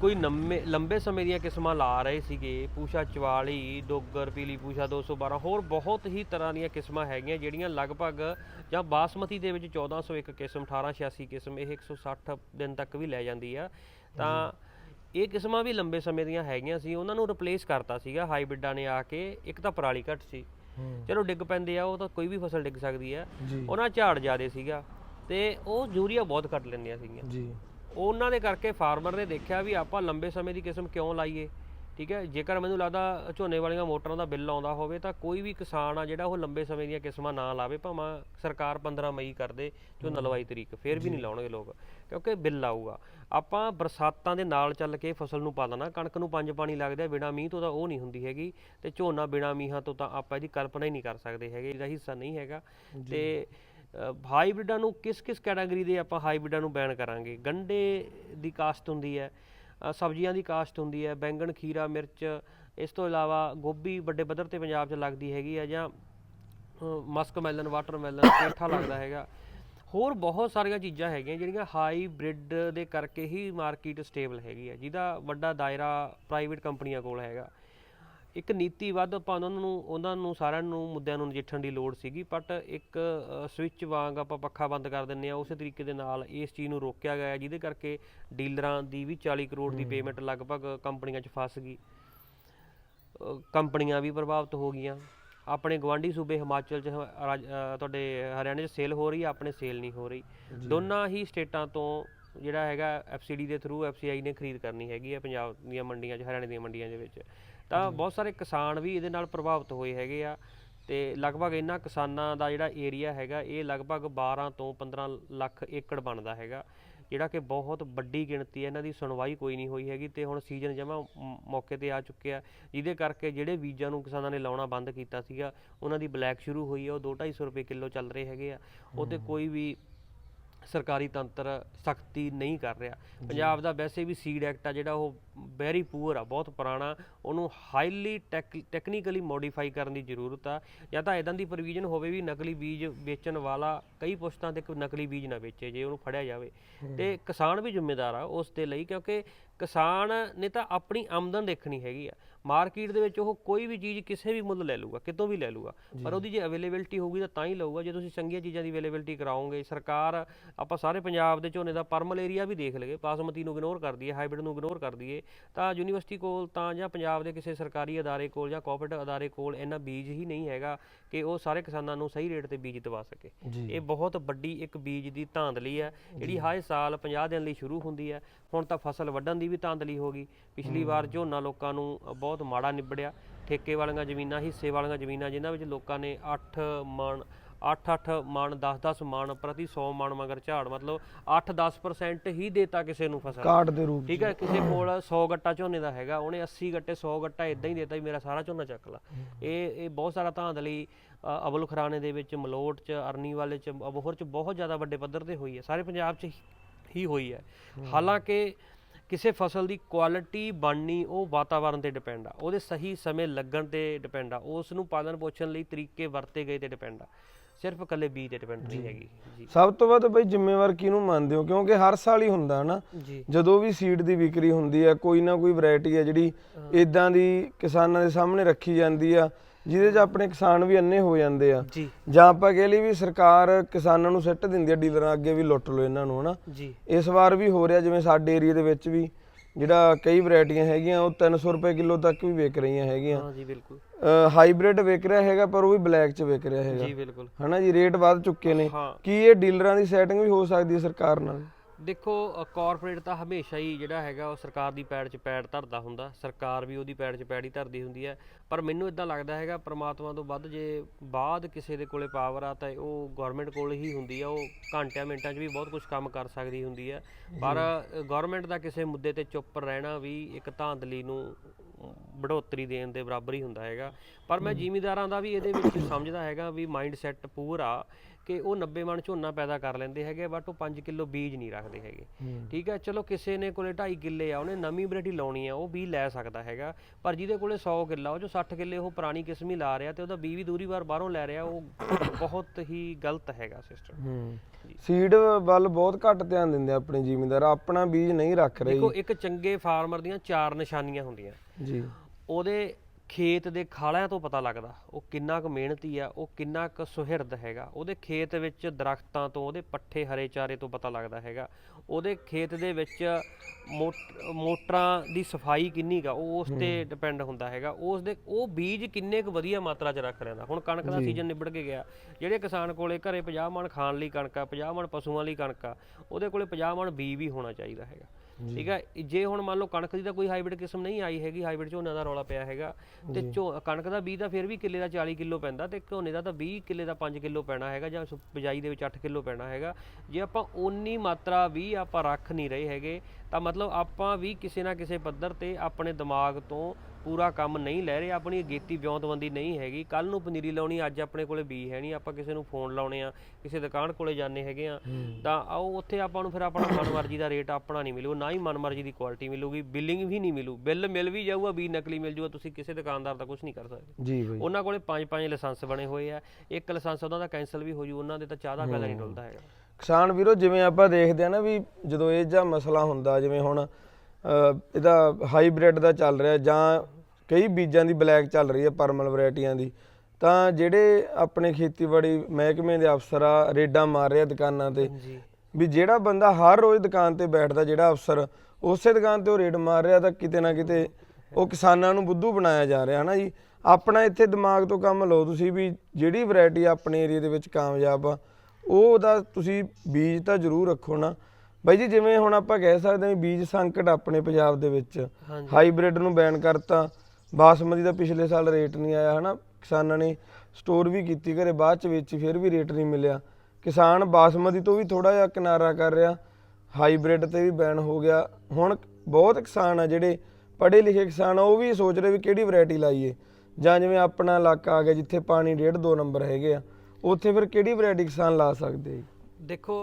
ਕੋਈ ਲੰਮੇ ਲੰਬੇ ਸਮੇਂ ਦੀਆਂ ਕਿਸਮਾਂ ਲਾ ਰਹੇ ਸੀਗੇ ਪੂਸ਼ਾ 44 ਡੋਗਰ ਪੀਲੀ ਪੂਸ਼ਾ 212 ਹੋਰ ਬਹੁਤ ਹੀ ਤਰ੍ਹਾਂ ਦੀਆਂ ਕਿਸਮਾਂ ਹੈਗੀਆਂ ਜਿਹੜੀਆਂ ਲਗਭਗ ਜਾਂ ਬਾਸਮਤੀ ਦੇ ਵਿੱਚ 1401 ਕਿਸਮ 1886 ਕਿਸਮ ਇਹ 160 ਦਿਨ ਤੱਕ ਵੀ ਲੈ ਜਾਂਦੀ ਆ। ਤਾਂ ਇਹ ਕਿਸਮਾਂ ਵੀ ਲੰਬੇ ਸਮੇਂ ਦੀਆਂ ਹੈਗੀਆਂ ਸੀ ਉਹਨਾਂ ਨੂੰ ਰਿਪਲੇਸ ਕਰਤਾ ਸੀਗਾ ਹਾਈਬ੍ਰਿਡਾਂ ਨੇ ਆ ਕੇ ਇੱਕ ਤਾਂ ਪਰਾਲੀ ਘੱਟ ਸੀ। ਚਲੋ ਡਿੱਗ ਪੈਂਦੇ ਆ ਉਹ ਤਾਂ ਕੋਈ ਵੀ ਫਸਲ ਡਿੱਗ ਸਕਦੀ ਆ। ਉਹਨਾਂ ਝਾੜ ਜ਼ਿਆਦੇ ਸੀਗਾ ਤੇ ਉਹ ਯੂਰੀਆ ਬਹੁਤ ਘੱਟ ਲੈਂਦੀਆਂ ਸੀਗੀਆਂ। ਜੀ। ਉਹਨਾਂ ਦੇ ਕਰਕੇ ਫਾਰਮਰ ਨੇ ਦੇਖਿਆ ਵੀ ਆਪਾਂ ਲੰਬੇ ਸਮੇਂ ਦੀ ਕਿਸਮ ਕਿਉਂ ਲਾਈਏ? ਠੀਕ ਹੈ? ਜੇਕਰ ਮੈਨੂੰ ਲੱਗਦਾ ਝੋਨੇ ਵਾਲੀਆਂ ਮੋਟਰਾਂ ਦਾ ਬਿੱਲ ਆਉਂਦਾ ਹੋਵੇ ਤਾਂ ਕੋਈ ਵੀ ਕਿਸਾਨ ਆ ਜਿਹੜਾ ਉਹ ਲੰਬੇ ਸਮੇਂ ਦੀਆਂ ਕਿਸਮਾਂ ਨਾ ਲਾਵੇ ਭਾਵੇਂ ਸਰਕਾਰ 15 ਮਈ ਕਰ ਦੇ ਝੋਨਾ ਲਵਾਈ ਤਰੀਕ ਫੇਰ ਵੀ ਨਹੀਂ ਲਾਉਣਗੇ ਲੋਕ ਕਿਉਂਕਿ ਬਿੱਲ ਆਊਗਾ। ਆਪਾਂ ਬਰਸਾਤਾਂ ਦੇ ਨਾਲ ਚੱਲ ਕੇ ਫਸਲ ਨੂੰ ਪਾ ਦੇਣਾ ਕਣਕ ਨੂੰ ਪੰਜ ਪਾਣੀ ਲੱਗਦਾ ਬਿਨਾ ਮੀਂਹ ਤੋਂ ਤਾਂ ਉਹ ਨਹੀਂ ਹੁੰਦੀ ਹੈਗੀ ਤੇ ਝੋਨਾ ਬਿਨਾ ਮੀਂਹਾਂ ਤੋਂ ਤਾਂ ਆਪਾਂ ਇਹਦੀ ਕਲਪਨਾ ਹੀ ਨਹੀਂ ਕਰ ਸਕਦੇ ਹੈਗੇ ਇਹਦਾ ਹਿੱਸਾ ਨਹੀਂ ਹੈਗਾ। ਤੇ ਹਾਈਬ੍ਰਿਡਾਂ ਨੂੰ ਕਿਸ ਕਿਸ ਕੈਟਾਗਰੀ ਦੇ ਆਪਾਂ ਹਾਈਬ੍ਰਿਡਾਂ ਨੂੰ ਬੈਨ ਕਰਾਂਗੇ? ਗੰਡੇ ਦੀ ਕਾਸਟ ਹੁੰਦੀ ਹੈ ਸਬਜ਼ੀਆਂ ਦੀ ਕਾਸ਼ਤ ਹੁੰਦੀ ਹੈ, ਬੈਂਗਣ, ਖੀਰਾ, ਮਿਰਚ, ਇਸ ਤੋਂ ਇਲਾਵਾ ਗੋਭੀ ਵੱਡੇ ਪੱਧਰ ਤੇ ਪੰਜਾਬ 'ਚ ਲੱਗਦੀ ਹੈਗੀ ਆ ਜਾਂ ਮਸਕ ਮੈਲਨ ਵਾਟਰਮੈਲਨ ਪੇਠਾ ਲੱਗਦਾ ਹੈਗਾ। ਹੋਰ ਬਹੁਤ ਸਾਰੀਆਂ ਚੀਜ਼ਾਂ ਹੈਗੀਆਂ ਜਿਹੜੀਆਂ ਹਾਈਬ੍ਰਿਡ ਦੇ ਕਰਕੇ ਹੀ ਮਾਰਕੀਟ ਸਟੇਬਲ ਹੈਗੀ ਹੈ, ਜਿਹਦਾ ਵੱਡਾ ਦਾਇਰਾ ਪ੍ਰਾਈਵੇਟ ਕੰਪਨੀਆਂ ਕੋਲ ਹੈਗਾ। ਇੱਕ ਨੀਤੀ ਵੱਧ ਆਪਾਂ ਉਹਨਾਂ ਨੂੰ ਉਹਨਾਂ ਨੂੰ ਸਾਰਿਆਂ ਨੂੰ ਮੁੱਦਿਆਂ ਨੂੰ ਨਜਿੱਠਣ ਦੀ ਲੋੜ ਸੀਗੀ ਬਟ ਇੱਕ ਸਵਿਚ ਵਾਂਗ ਆਪਾਂ ਪੱਖਾ ਬੰਦ ਕਰ ਦਿੰਨੇ ਆ ਉਸੇ ਤਰੀਕੇ ਦੇ ਨਾਲ ਇਸ ਚੀਜ਼ ਨੂੰ ਰੋਕਿਆ ਗਿਆ ਹੈ, ਜਿਹਦੇ ਕਰਕੇ ਡੀਲਰਾਂ ਦੀ ਵੀ 40 ਕਰੋੜ ਦੀ ਪੇਮੈਂਟ ਲਗਭਗ ਕੰਪਨੀਆਂ 'ਚ ਫਸ ਗਈ। ਕੰਪਨੀਆਂ ਵੀ ਪ੍ਰਭਾਵਿਤ ਹੋ ਗਈਆਂ। ਆਪਣੇ ਗਵਾਂਢੀ ਸੂਬੇ ਹਿਮਾਚਲ ਚ ਹ- ਤੁਹਾਡੇ ਹਰਿਆਣੇ ਚ ਸੇਲ ਹੋ ਰਹੀ ਆ ਆਪਣੇ ਸੇਲ ਨਹੀਂ ਹੋ ਰਹੀ। ਦੋਨਾਂ ਹੀ ਸਟੇਟਾਂ ਤੋਂ ਜਿਹੜਾ ਹੈਗਾ ਐਫਸੀਡੀ ਦੇ ਥਰੂ ਐਫਸੀਆਈ ਨੇ ਖਰੀਦ ਕਰਨੀ ਹੈਗੀ ਆ ਪੰਜਾਬ ਦੀਆਂ ਮੰਡੀਆਂ 'ਚ ਹਰਿਆਣੇ ਦੀਆਂ ਮੰਡੀਆਂ ਦੇ ਵਿੱਚ। ਤਾਂ ਬਹੁਤ ਸਾਰੇ ਕਿਸਾਨ ਵੀ ਇਹਦੇ ਨਾਲ ਪ੍ਰਭਾਵਿਤ ਹੋਏ ਹੈਗੇ ਆ ਤੇ ਲਗਭਗ ਇਹਨਾਂ ਕਿਸਾਨਾਂ ਦਾ ਜਿਹੜਾ ਏਰੀਆ ਹੈਗਾ ਇਹ ਲਗਭਗ 12 ਤੋਂ 15 ਲੱਖ ਏਕੜ ਬਣਦਾ ਹੈਗਾ ਜਿਹੜਾ ਕਿ ਬਹੁਤ ਵੱਡੀ ਗਿਣਤੀ ਹੈ ਇਹਨਾਂ ਦੀ ਸੁਣਵਾਈ ਕੋਈ ਨਹੀਂ ਹੋਈ ਹੈਗੀ ਤੇ ਹੁਣ ਸੀਜ਼ਨ ਜਮਾ ਮੌਕੇ ਤੇ ਆ ਚੁੱਕਿਆ ਜਿਹਦੇ ਕਰਕੇ ਜਿਹੜੇ ਬੀਜਾਂ ਨੂੰ ਕਿਸਾਨਾਂ ਨੇ ਲਾਉਣਾ ਬੰਦ ਕੀਤਾ ਸੀਗਾ ਉਹਨਾਂ ਦੀ ਬਲੈਕ ਸ਼ੁਰੂ ਹੋਈ ਹੈ ਉਹ 2-250 ਰੁਪਏ ਕਿਲੋ ਚੱਲ ਰਹੇ ਹੈਗੇ ਆ ਉਹ ਤੇ ਕੋਈ ਵੀ ਸਰਕਾਰੀ ਤੰਤਰ ਸਖਤੀ ਨਹੀਂ ਕਰ ਰਿਹਾ। ਪੰਜਾਬ ਦਾ ਵੈਸੇ ਵੀ ਸੀਡ ਐਕਟ ਆ ਜਿਹੜਾ ਉਹ ਵੈਰੀ ਪੂਅਰ ਆ ਬਹੁਤ ਪੁਰਾਣਾ। ਉਹਨੂੰ ਹਾਈਲੀ ਟੈਕਨੀਕਲੀ ਮੋਡੀਫਾਈ ਕਰਨ ਦੀ ਜ਼ਰੂਰਤ ਆ। ਜਾਂ ਤਾਂ ਇਦਾਂ ਦੀ ਪ੍ਰੋਵੀਜ਼ਨ ਹੋਵੇ ਵੀ ਨਕਲੀ ਬੀਜ ਵੇਚਣ ਵਾਲਾ ਕਈ ਪੁਸ਼ਤਾਂ ਤੇ ਕੋਈ ਨਕਲੀ ਬੀਜ ਨਾ ਵੇਚੇ ਜੇ ਉਹਨੂੰ ਫੜਿਆ ਜਾਵੇ। ਤੇ ਕਿਸਾਨ ਵੀ ਜ਼ਿੰਮੇਦਾਰ ਆ ਉਸ ਦੇ ਲਈ ਕਿਉਂਕਿ ਕਿਸਾਨ ਨੇ ਤਾਂ ਆਪਣੀ ਆਮਦਨ ਦੇਖਣੀ ਹੈਗੀ ਆ। ਮਾਰਕੀਟ ਦੇ ਵਿੱਚ ਉਹ ਕੋਈ ਵੀ ਚੀਜ਼ ਕਿਸੇ ਵੀ ਮੁੱਲ ਲੈ ਲੂਗਾ ਕਿਤੋਂ ਵੀ ਲੈ ਲੂਗਾ। ਪਰ ਉਹਦੀ ਜੇ ਅਵੇਲੇਬਿਲਟੀ ਹੋਊਗੀ ਤਾਂ ਤਾਂ ਹੀ ਲਊਗਾ। ਜੇ ਤੁਸੀਂ ਚੰਗੀਆਂ ਚੀਜ਼ਾਂ ਦੀ ਅਵੇਲੇਬਿਲਟੀ ਕਰਾਓਗੇ ਸਰਕਾਰ ਆਪਾਂ ਸਾਰੇ ਪੰਜਾਬ ਦੇ ਝੋਨੇ ਦਾ ਪਰਮਲ ਏਰੀਆ ਵੀ ਦੇਖ ਲਈਏ ਬਾਸਮਤੀ ਨੂੰ ਇਗਨੋਰ ਕਰ ਦਈਏ ਹਾਈਬ੍ਰਿਡ ਨੂੰ ਇਗਨੋਰ ਕਰ ਦਈਏ ਤਾਂ ਯੂਨੀਵਰਸਿਟੀ ਕੋਲ ਤਾਂ ਜਾਂ ਪੰਜਾਬ ਦੇ ਕਿਸੇ ਸਰਕਾਰੀ ਅਦਾਰੇ ਕੋਲ ਜਾਂ ਕੋਆਪਰੇਟਿਵ ਅਦਾਰੇ ਕੋਲ ਇਹਨਾਂ ਬੀਜ ਹੀ ਨਹੀਂ ਹੈਗਾ ਕਿ ਉਹ ਸਾਰੇ ਕਿਸਾਨਾਂ ਨੂੰ ਸਹੀ ਰੇਟ ਤੇ ਬੀਜ ਦਵਾ ਸਕੇ। ਇਹ ਬਹੁਤ ਵੱਡੀ ਇੱਕ ਬੀਜ ਦੀ ਧਾਂਦਲੀ ਹੈ। ਜਿਹੜੀ ਹਰ ਸਾਲ 50 ਦਿਨ ਲਈ ਸ਼ੁਰੂ ਹੁੰਦੀ ਹੈ। ਹੁਣ ਤਾਂ ਫਸਲ ਵੱਢਣ ਦੀ ਵੀ ਧਾਂਦਲੀ ਹੋ ਗਈ। ਪਿਛਲੀ ਵਾਰ ਝੋਨਾ ਲੋਕਾਂ ਨੂੰ ਬਹੁਤ ਮਾੜਾ ਨਿਬੜਿਆ। ਠੇਕੇ ਵਾਲੀਆਂ ਜ਼ਮੀਨਾਂ ਹਿੱਸੇ ਵਾਲੀਆਂ ਜ਼ਮੀਨਾਂ ਜਿਨ੍ਹਾਂ ਵਿੱਚ ਲੋਕਾਂ ਨੇ 8 ਮਣ 8-8 ਮਣ 10-10 ਮਣ ਪ੍ਰਤੀ 100 ਮਣ ਮਗਰ ਝਾੜ ਮਤਲਬ 8-10% ਹੀ ਦੇਤਾ ਕਿਸੇ ਨੂੰ ਫਸਲ। ਕਾਟ ਦੇ ਰੂਪ ਠੀਕ ਹੈ ਕਿਸੇ ਕੋਲ 100 ਗੱਟਾ ਝੋਨੇ ਦਾ ਹੈਗਾ ਉਹਨੇ 80 ਗੱਟੇ 100 ਗੱਟਾ ਇਦਾਂ ਹੀ ਦੇਤਾ ਵੀ ਮੇਰਾ ਸਾਰਾ ਝੋਨਾ ਚੱਕ ਲਾ। ਇਹ ਇਹ ਬਹੁਤ ਸਾਰਾ ਧਾਂਦਲੀ ਅ, ਅਬੁਲ ਖਰਾਣੇ ਦੇ ਵਿੱਚ ਮਲੋਟ ਚ ਅਰਨੀ ਵਾਲੇ ਚ ਅਬੋਹਰ ਚ ਬਹੁਤ ਜ਼ਿਆਦਾ ਵੱਡੇ ਪੱਧਰ ਤੇ ਹੋਈ ਹੈ। ਸਾਰੇ ਪੰਜਾਬ ਚ ਹੀ- ਹੋਈ ਹੈ। ਹਾਲਾਂਕਿ ਕਿਸੇ ਫਸਲ ਦੀ ਕੁਆਲਿਟੀ ਬਣਨੀ ਉਹ ਵਾਤਾਵਰਣ ਤੇ ਡਿਪੈਂਡ ਆ। ਉਹਦੇ ਸਹੀ ਸਮੇਂ ਲੱਗਣ ਤੇ ਡਿਪੈਂਡ ਆ। ਉਸ ਨੂੰ ਪਾਲਣ ਪੋਸ਼ਣ ਲਈ ਤਰੀਕੇ ਵਰਤੇ ਗਏ ਤੇ ਡਿਪੈਂਡ ਆ। ਸਿਰਫ ਇਕੱਲੇ ਬੀਜ ਤੇ ਡਿਪੈਂਡ ਨਹੀਂ ਹੈਗੀ। ਜੀ। ਸਭ ਤੋਂ ਵੱਧ ਬਈ ਜ਼ਿੰਮੇਵਾਰ ਕਿਹਨੂੰ ਮੰਨਦੇ ਹੋ? ਕਿਉਂਕਿ ਹਰ ਸਾਲ ਹੀ ਹੁੰਦਾ ਹੈ ਨਾ। ਜੀ। ਜਦੋਂ ਵੀ ਸੀਡ ਦੀ ਵਿਕਰੀ ਹੁੰਦੀ ਹੈ ਕੋਈ ਨਾ ਕੋਈ ਵੈਰਾਈਟੀ ਹੈ ਜਿਹੜੀ ਇਦਾਂ ਦੀ ਕਿਸਾਨਾਂ ਦੇ ਸਾਹਮਣੇ ਰੱਖੀ ਜਾਂਦੀ ਆ। ਜਿਹਦੇ 'ਚ ਆਪਣੇ ਕਿਸਾਨ ਵੀ ਅੰਨੇ ਹੋ ਜਾਂਦੇ ਆ। ਜੀ। ਜਾਂ ਆਪਾਂ ਕਹਿ ਲਈ ਵੀ ਸਰਕਾਰ ਕਿਸਾਨਾਂ ਨੂੰ ਸਿੱਟ ਦਿੰਦੀ ਆ ਡੀਲਰਾਂ ਅੱਗੇ ਵੀ ਲੁੱਟ ਲਓ ਇਹਨਾਂ ਨੂੰ ਹਨਾ? ਜੀ। ਇਸ ਵਾਰ ਵੀ ਹੋ ਰਿਹਾ ਜਿਵੇਂ ਸਾਡੇ ਏਰੀਆ ਦੇ ਵਿੱਚ ਵੀ ਜਿਹੜਾ ਕਈ ਵੈਰਾਈਟੀਆਂ ਹੈਗੀਆਂ ਉਹ 300 ਰੁਪਏ ਕਿਲੋ ਤੱਕ ਵੀ ਵਿਕ ਰਹੀਆਂ ਹੈਗੀਆਂ। ਹਾਂ ਜੀ ਬਿਲਕੁਲ। ਹਾਈਬ੍ਰਿਡ ਵਿਕ ਰਿਹਾ ਹੈਗਾ ਪਰ ਉਹ ਵੀ ਬਲੈਕ 'ਚ ਵਿਕ ਰਿਹਾ ਹੈਗਾ। ਜੀ ਬਿਲਕੁਲ। ਹਨਾ ਜੀ ਰੇਟ ਵੱਧ ਚੁੱਕੇ ਨੇ। ਕੀ ਇਹ ਡੀਲਰਾਂ ਦੀ ਸੈਟਿੰਗ ਵੀ ਹੋ ਸਕਦੀ ਹੈ ਸਰਕਾਰ ਨਾਲ? ਦੇਖੋ ਕਾਰਪੋਰੇਟ ਤਾਂ ਹਮੇਸ਼ਾ ਹੀ ਜਿਹੜਾ ਹੈਗਾ ਉਹ ਸਰਕਾਰ ਦੀ ਪੈੜ 'ਚ ਪੈੜ ਧਰਦਾ ਹੁੰਦਾ। ਸਰਕਾਰ ਵੀ ਉਹਦੀ ਪੈੜ 'ਚ ਪੈੜ ਹੀ ਧਰਦੀ ਹੁੰਦੀ ਹੈ। ਪਰ ਮੈਨੂੰ ਇਦਾਂ ਲੱਗਦਾ ਹੈਗਾ ਪ੍ਰਮਾਤਮਾ ਤੋਂ ਵੱਧ ਜੇ ਬਾਅਦ ਕਿਸੇ ਦੇ ਕੋਲੇ ਪਾਵਰ ਆ ਤਾਂ ਉਹ ਗਵਰਨਮੈਂਟ ਕੋਲ ਹੀ ਹੁੰਦੀ ਆ। ਉਹ ਘੰਟਿਆਂ ਮਿੰਟਾਂ 'ਚ ਵੀ ਬਹੁਤ ਕੁਝ ਕੰਮ ਕਰ ਸਕਦੀ ਹੁੰਦੀ ਹੈ। ਪਰ ਗਵਰਨਮੈਂਟ ਦਾ ਕਿਸੇ ਮੁੱਦੇ ਤੇ ਚੁੱਪ ਰਹਿਣਾ ਵੀ ਇੱਕ ਧਾਂਦਲੀ ਨੂੰ ਬੜੋਤਰੀ ਦੇਣ ਦੇ ਬਰਾਬਰ ਹੀ ਹੁੰਦਾ ਹੈਗਾ। ਪਰ ਮੈਂ ਜ਼ਿਮੀਦਾਰਾਂ ਦਾ ਵੀ ਇਹਦੇ ਵਿੱਚ ਸਮਝਦਾ ਹੈਗਾ ਵੀ ਮਾਈਂਡ ਸੈਟ ਪੂਰਾ ਕਿ ਉਹ 90 ਮਣ ਝੋਨਾ ਪੈਦਾ ਕਰ ਲੈਂਦੇ ਹੈਗੇ ਬਟ ਉਹ 5 ਕਿਲੋ ਬੀਜ ਨਹੀਂ ਰੱਖਦੇ ਹੈਗੇ। ਠੀਕ ਹੈ ਚਲੋ ਕਿਸੇ ਨੇ ਕੋਲੇ 2.5 ਕਿੱਲੇ ਆ ਉਹਨੇ ਨਵੀਂ ਵੈਰਾਈਟੀ ਲਾਉਣੀ ਆ ਉਹ ਬੀਜ ਲੈ ਸਕਦਾ ਹੈਗਾ ਪਰ ਜਿਹਦੇ ਕੋਲੇ 100 ਕਿੱਲਾ ਉਹ ਜੋ 60 ਕਿੱਲੇ ਉਹ ਪੁਰਾਣੀ ਕਿਸਮ ਹੀ ਲਾ ਰਿਹਾ ਤੇ ਉਹਦਾ ਬੀਜ ਵੀ ਦੂਰੀ ਵਾਰ ਬਾਹਰੋਂ ਲੈ ਰਿਹਾ ਉਹ ਬਹੁਤ ਹੀ ਗਲਤ ਹੈਗਾ ਸਿਸਟਮ ਸੀਡ ਵੱਲ ਬਹੁਤ ਘੱਟ ਧਿਆਨ ਦਿੰਦੇ ਆਪਣੇ ਜ਼ਿਮੀਂਦਾਰ ਆਪਣਾ ਬੀਜ ਨਹੀਂ ਰੱਖ ਰਹੇ। ਦੇਖੋ ਇੱਕ ਚੰਗੇ ਫਾਰਮਰ ਦੀਆਂ ਚਾਰ ਨਿਸ਼ਾਨੀਆਂ ਹੁੰਦੀਆਂ। ਜੀ। ਉਹਦੇ ਖੇਤ ਦੇ ਖਾਲਿਆਂ ਤੋਂ ਪਤਾ ਲੱਗਦਾ ਉਹ ਕਿੰਨਾ ਕੁ ਮਿਹਨਤੀ ਆ ਉਹ ਕਿੰਨਾ ਕੁ ਸੁਹਿਰਦ ਹੈਗਾ। ਉਹਦੇ ਖੇਤ ਵਿੱਚ ਦਰਖਤਾਂ ਤੋਂ ਉਹਦੇ ਪੱਠੇ ਹਰੇ ਚਾਰੇ ਤੋਂ ਪਤਾ ਲੱਗਦਾ ਹੈਗਾ। ਉਹਦੇ ਖੇਤ ਦੇ ਵਿੱਚ ਮੋਟ- ਮੋਟਰਾਂ ਦੀ ਸਫ਼ਾਈ ਕਿੰਨੀ ਗਾ ਉਹ ਉਸ ਤੇ ਡਿਪੈਂਡ ਹੁੰਦਾ ਹੈਗਾ। ਉਸ ਦੇ ਉਹ ਬੀਜ ਕਿੰਨੇ ਕੁ ਵਧੀਆ ਮਾਤਰਾ 'ਚ ਰੱਖ ਲੈਂਦਾ। ਹੁਣ ਕਣਕ ਦਾ ਸੀਜ਼ਨ ਨਿਬੜ ਕੇ ਗਿਆ। ਜਿਹੜੇ ਕਿਸਾਨ ਕੋਲੇ ਘਰੇ 50 ਮਣ ਖਾਣ ਲਈ ਕਣਕ ਆ 50 ਮਣ ਪਸ਼ੂਆਂ ਲਈ ਕਣਕ ਆ ਉਹਦੇ ਕੋਲੇ 50 ਮਣ ਬੀ ਵੀ ਹੋਣਾ ਚਾਹੀਦਾ ਹੈਗਾ। ਠੀਕ ਹੈ ਜੇ ਹੁਣ ਮੰਨ ਲਓ ਕਣਕ ਦੀ ਤਾਂ ਕੋਈ ਹਾਈਬ੍ਰਿਡ ਕਿਸਮ ਨਹੀਂ ਆਈ ਹੈਗੀ ਹਾਈਬ੍ਰਿਡ ਝੋਨਾ ਦਾ ਰੌਲਾ ਪਿਆ ਹੈਗਾ। ਤੇ ਝੋ- ਕਣਕ ਦਾ ਬੀਜ ਤਾਂ ਫਿਰ ਵੀ ਕਿੱਲੇ ਦਾ 40 ਕਿਲੋ ਪੈਂਦਾ ਤੇ ਝੋਨੇ ਦਾ ਤਾਂ 20 ਕਿੱਲੇ ਦਾ 5 ਕਿਲੋ ਪੈਣਾ ਹੈਗਾ ਜਾਂ ਬਿਜਾਈ ਦੇ ਵਿੱਚ 8 ਕਿਲੋ ਪੈਣਾ ਹੈਗਾ। ਜੇ ਆਪਾਂ ਓਨੀ ਮਾਤਰਾ ਵੀ ਆਪਾਂ ਰੱਖ ਨਹੀਂ ਰਹੇ ਹੈਗੇ ਤਾਂ ਮਤਲਬ ਆਪਾਂ ਵੀ ਕਿਸੇ ਨਾ ਕਿਸੇ ਪੱਧਰ ਤੇ ਆਪਣੇ ਦਿਮਾਗ ਤੋਂ ਪੂਰਾ ਕੰਮ ਨਹੀਂ ਲੈ ਰਹੇ ਆਪਣੀ ਅਗੇਤੀ ਵਿਉਂਤਬੰਦੀ ਨਹੀਂ ਹੈਗੀ। ਕੱਲ ਨੂੰ ਪਨੀਰੀ ਲਾਉਣੀ ਅੱਜ ਆਪਣੇ ਕੋਲੇ ਬੀ ਹੈ ਨਹੀਂ ਆਪਾਂ ਕਿਸੇ ਨੂੰ ਫੋਨ ਲਾਉਣੇ ਆ ਕਿਸੇ ਦੁਕਾਨ ਕੋਲੇ ਜਾਂਦੇ ਹੈਗੇ ਆ। ਤਾਂ ਆਓ ਉੱਥੇ ਆਪਾਂ ਨੂੰ ਫਿਰ ਆਪਣਾ ਮਨਮਰਜ਼ੀ ਦਾ ਰੇਟ ਆਪਣਾ ਨਹੀਂ ਮਿਲੂ ਨਾ ਹੀ ਮਨਮਰਜ਼ੀ ਦੀ ਕੁਆਲਿਟੀ ਮਿਲੂਗੀ ਬਿਲਿੰਗ ਵੀ ਨਹੀਂ ਮਿਲੂ। ਬਿੱਲ ਮਿਲ ਵੀ ਜਾਊਗਾ ਵੀ ਨਕਲੀ ਮਿਲ ਜਾਊਗਾ ਤੁਸੀਂ ਕਿਸੇ ਦੁਕਾਨਦਾਰ ਦਾ ਕੁਝ ਨਹੀਂ ਕਰ ਸਕਦੇ। ਜੀ ਬਾਈ। ਉਹਨਾਂ ਕੋਲੇ ਪੰਜ ਪੰਜ ਲਾਇਸੈਂਸ ਬਣੇ ਹੋਏ ਆ ਇੱਕ ਲਾਇਸੈਂਸ ਉਹਨਾਂ ਦਾ ਕੈਨਸਲ ਵੀ ਹੋ ਜੂ ਉਹਨਾਂ ਦੇ ਤਾਂ ਚਾਹ ਦਾ ਪੈਦਾ ਨਹੀਂ ਡੁੱਲਦਾ ਹੈਗਾ। ਕਿਸਾਨ ਵੀਰੋ ਜਿਵੇਂ ਆਪਾਂ ਦੇਖਦੇ ਆ ਨਾ ਵੀ ਜਦੋਂ ਇਹ ਜਿਹਾ ਮਸਲਾ ਹੁੰਦਾ ਜਿਵੇਂ ਹੁਣ ਇਹਦਾ ਹਾਈਬ੍ਰਿਡ ਦਾ ਚੱਲ ਰਿਹਾ ਜਾਂ ਕਈ ਬੀਜਾਂ ਦੀ ਬਲੈਕ ਚੱਲ ਰਹੀ ਹੈ ਪਰਮਲ ਵੈਰਾਈਟੀਆਂ ਦੀ ਤਾਂ ਜਿਹੜੇ ਆਪਣੇ ਖੇਤੀਬਾੜੀ ਮਹਿਕਮੇ ਦੇ ਅਫਸਰ ਆ ਰੇਡਾਂ ਮਾਰ ਰਹੇ ਦੁਕਾਨਾਂ ਤੇ ਵੀ ਜਿਹੜਾ ਬੰਦਾ ਹਰ ਰੋਜ਼ ਦੁਕਾਨ ਤੇ ਬੈਠਦਾ ਜਿਹੜਾ ਅਫਸਰ ਉਸੇ ਦੁਕਾਨ ਤੇ ਉਹ ਰੇਡ ਮਾਰ ਰਿਹਾ ਤਾਂ ਕਿਤੇ ਨਾ ਕਿਤੇ ਉਹ ਕਿਸਾਨਾਂ ਨੂੰ ਬੁੱਧੂ ਬਣਾਇਆ ਜਾ ਰਿਹਾ ਹਨਾ ਜੀ? ਆਪਣਾ ਇੱਥੇ ਦਿਮਾਗ ਤੋਂ ਕੰਮ ਲਓ ਤੁਸੀਂ ਵੀ ਜਿਹੜੀ ਵੈਰਾਈਟੀ ਆਪਣੇ ਏਰੀਆ ਦੇ ਵਿੱਚ ਕਾਮਯਾਬ ਆ ਉਹ ਉਹਦਾ ਤੁਸੀਂ ਬੀਜ ਤਾਂ ਜ਼ਰੂਰ ਰੱਖੋ ਨਾ। ਬਾਈ ਜੀ ਜਿਵੇਂ ਹੁਣ ਆਪਾਂ ਕਹਿ ਸਕਦੇ ਹਾਂ ਵੀ ਬੀਜ ਸੰਕਟ ਆਪਣੇ ਪੰਜਾਬ ਦੇ ਵਿੱਚ। ਹਾਈਬ੍ਰਿਡ ਨੂੰ ਬੈਨ ਕਰਤਾ। ਬਾਸਮਤੀ ਦਾ ਪਿਛਲੇ ਸਾਲ ਰੇਟ ਨਹੀਂ ਆਇਆ ਹਨਾ। ਕਿਸਾਨਾਂ ਨੇ ਸਟੋਰ ਵੀ ਕੀਤੀ ਘਰੇ ਬਾਅਦ ਚ ਵੇਚੀ ਫਿਰ ਵੀ ਰੇਟ ਨਹੀਂ ਮਿਲਿਆ। ਕਿਸਾਨ ਬਾਸਮਤੀ ਤੋਂ ਵੀ ਥੋੜਾ ਜਿਹਾ ਕਿਨਾਰਾ ਕਰ ਰਿਹਾ। ਹਾਈਬ੍ਰਿਡ ਤੇ ਵੀ ਬੈਨ ਹੋ ਗਿਆ। ਹੁਣ ਬਹੁਤ ਕਿਸਾਨ ਆ ਜਿਹੜੇ ਪੜ੍ਹੇ ਲਿਖੇ ਕਿਸਾਨ ਆ ਉਹ ਵੀ ਸੋਚ ਰਹੇ ਵੀ ਕਿਹੜੀ ਵੈਰਾਈਟੀ ਲਾਈਏ। ਜਾਂ ਜਿਵੇਂ ਆਪਣਾ ਇਲਾਕਾ ਆ ਗਿਆ ਜਿੱਥੇ ਪਾਣੀ ਡੇਢ ਦੋ ਨੰਬਰ ਹੈਗੇ ਆ। ਉੱਥੇ ਫਿਰ ਕਿਹੜੀ ਵੈਰਾਈਟੀ ਕਿਸਾਨ ਲਾ ਸਕਦੇ ਜੀ? ਦੇਖੋ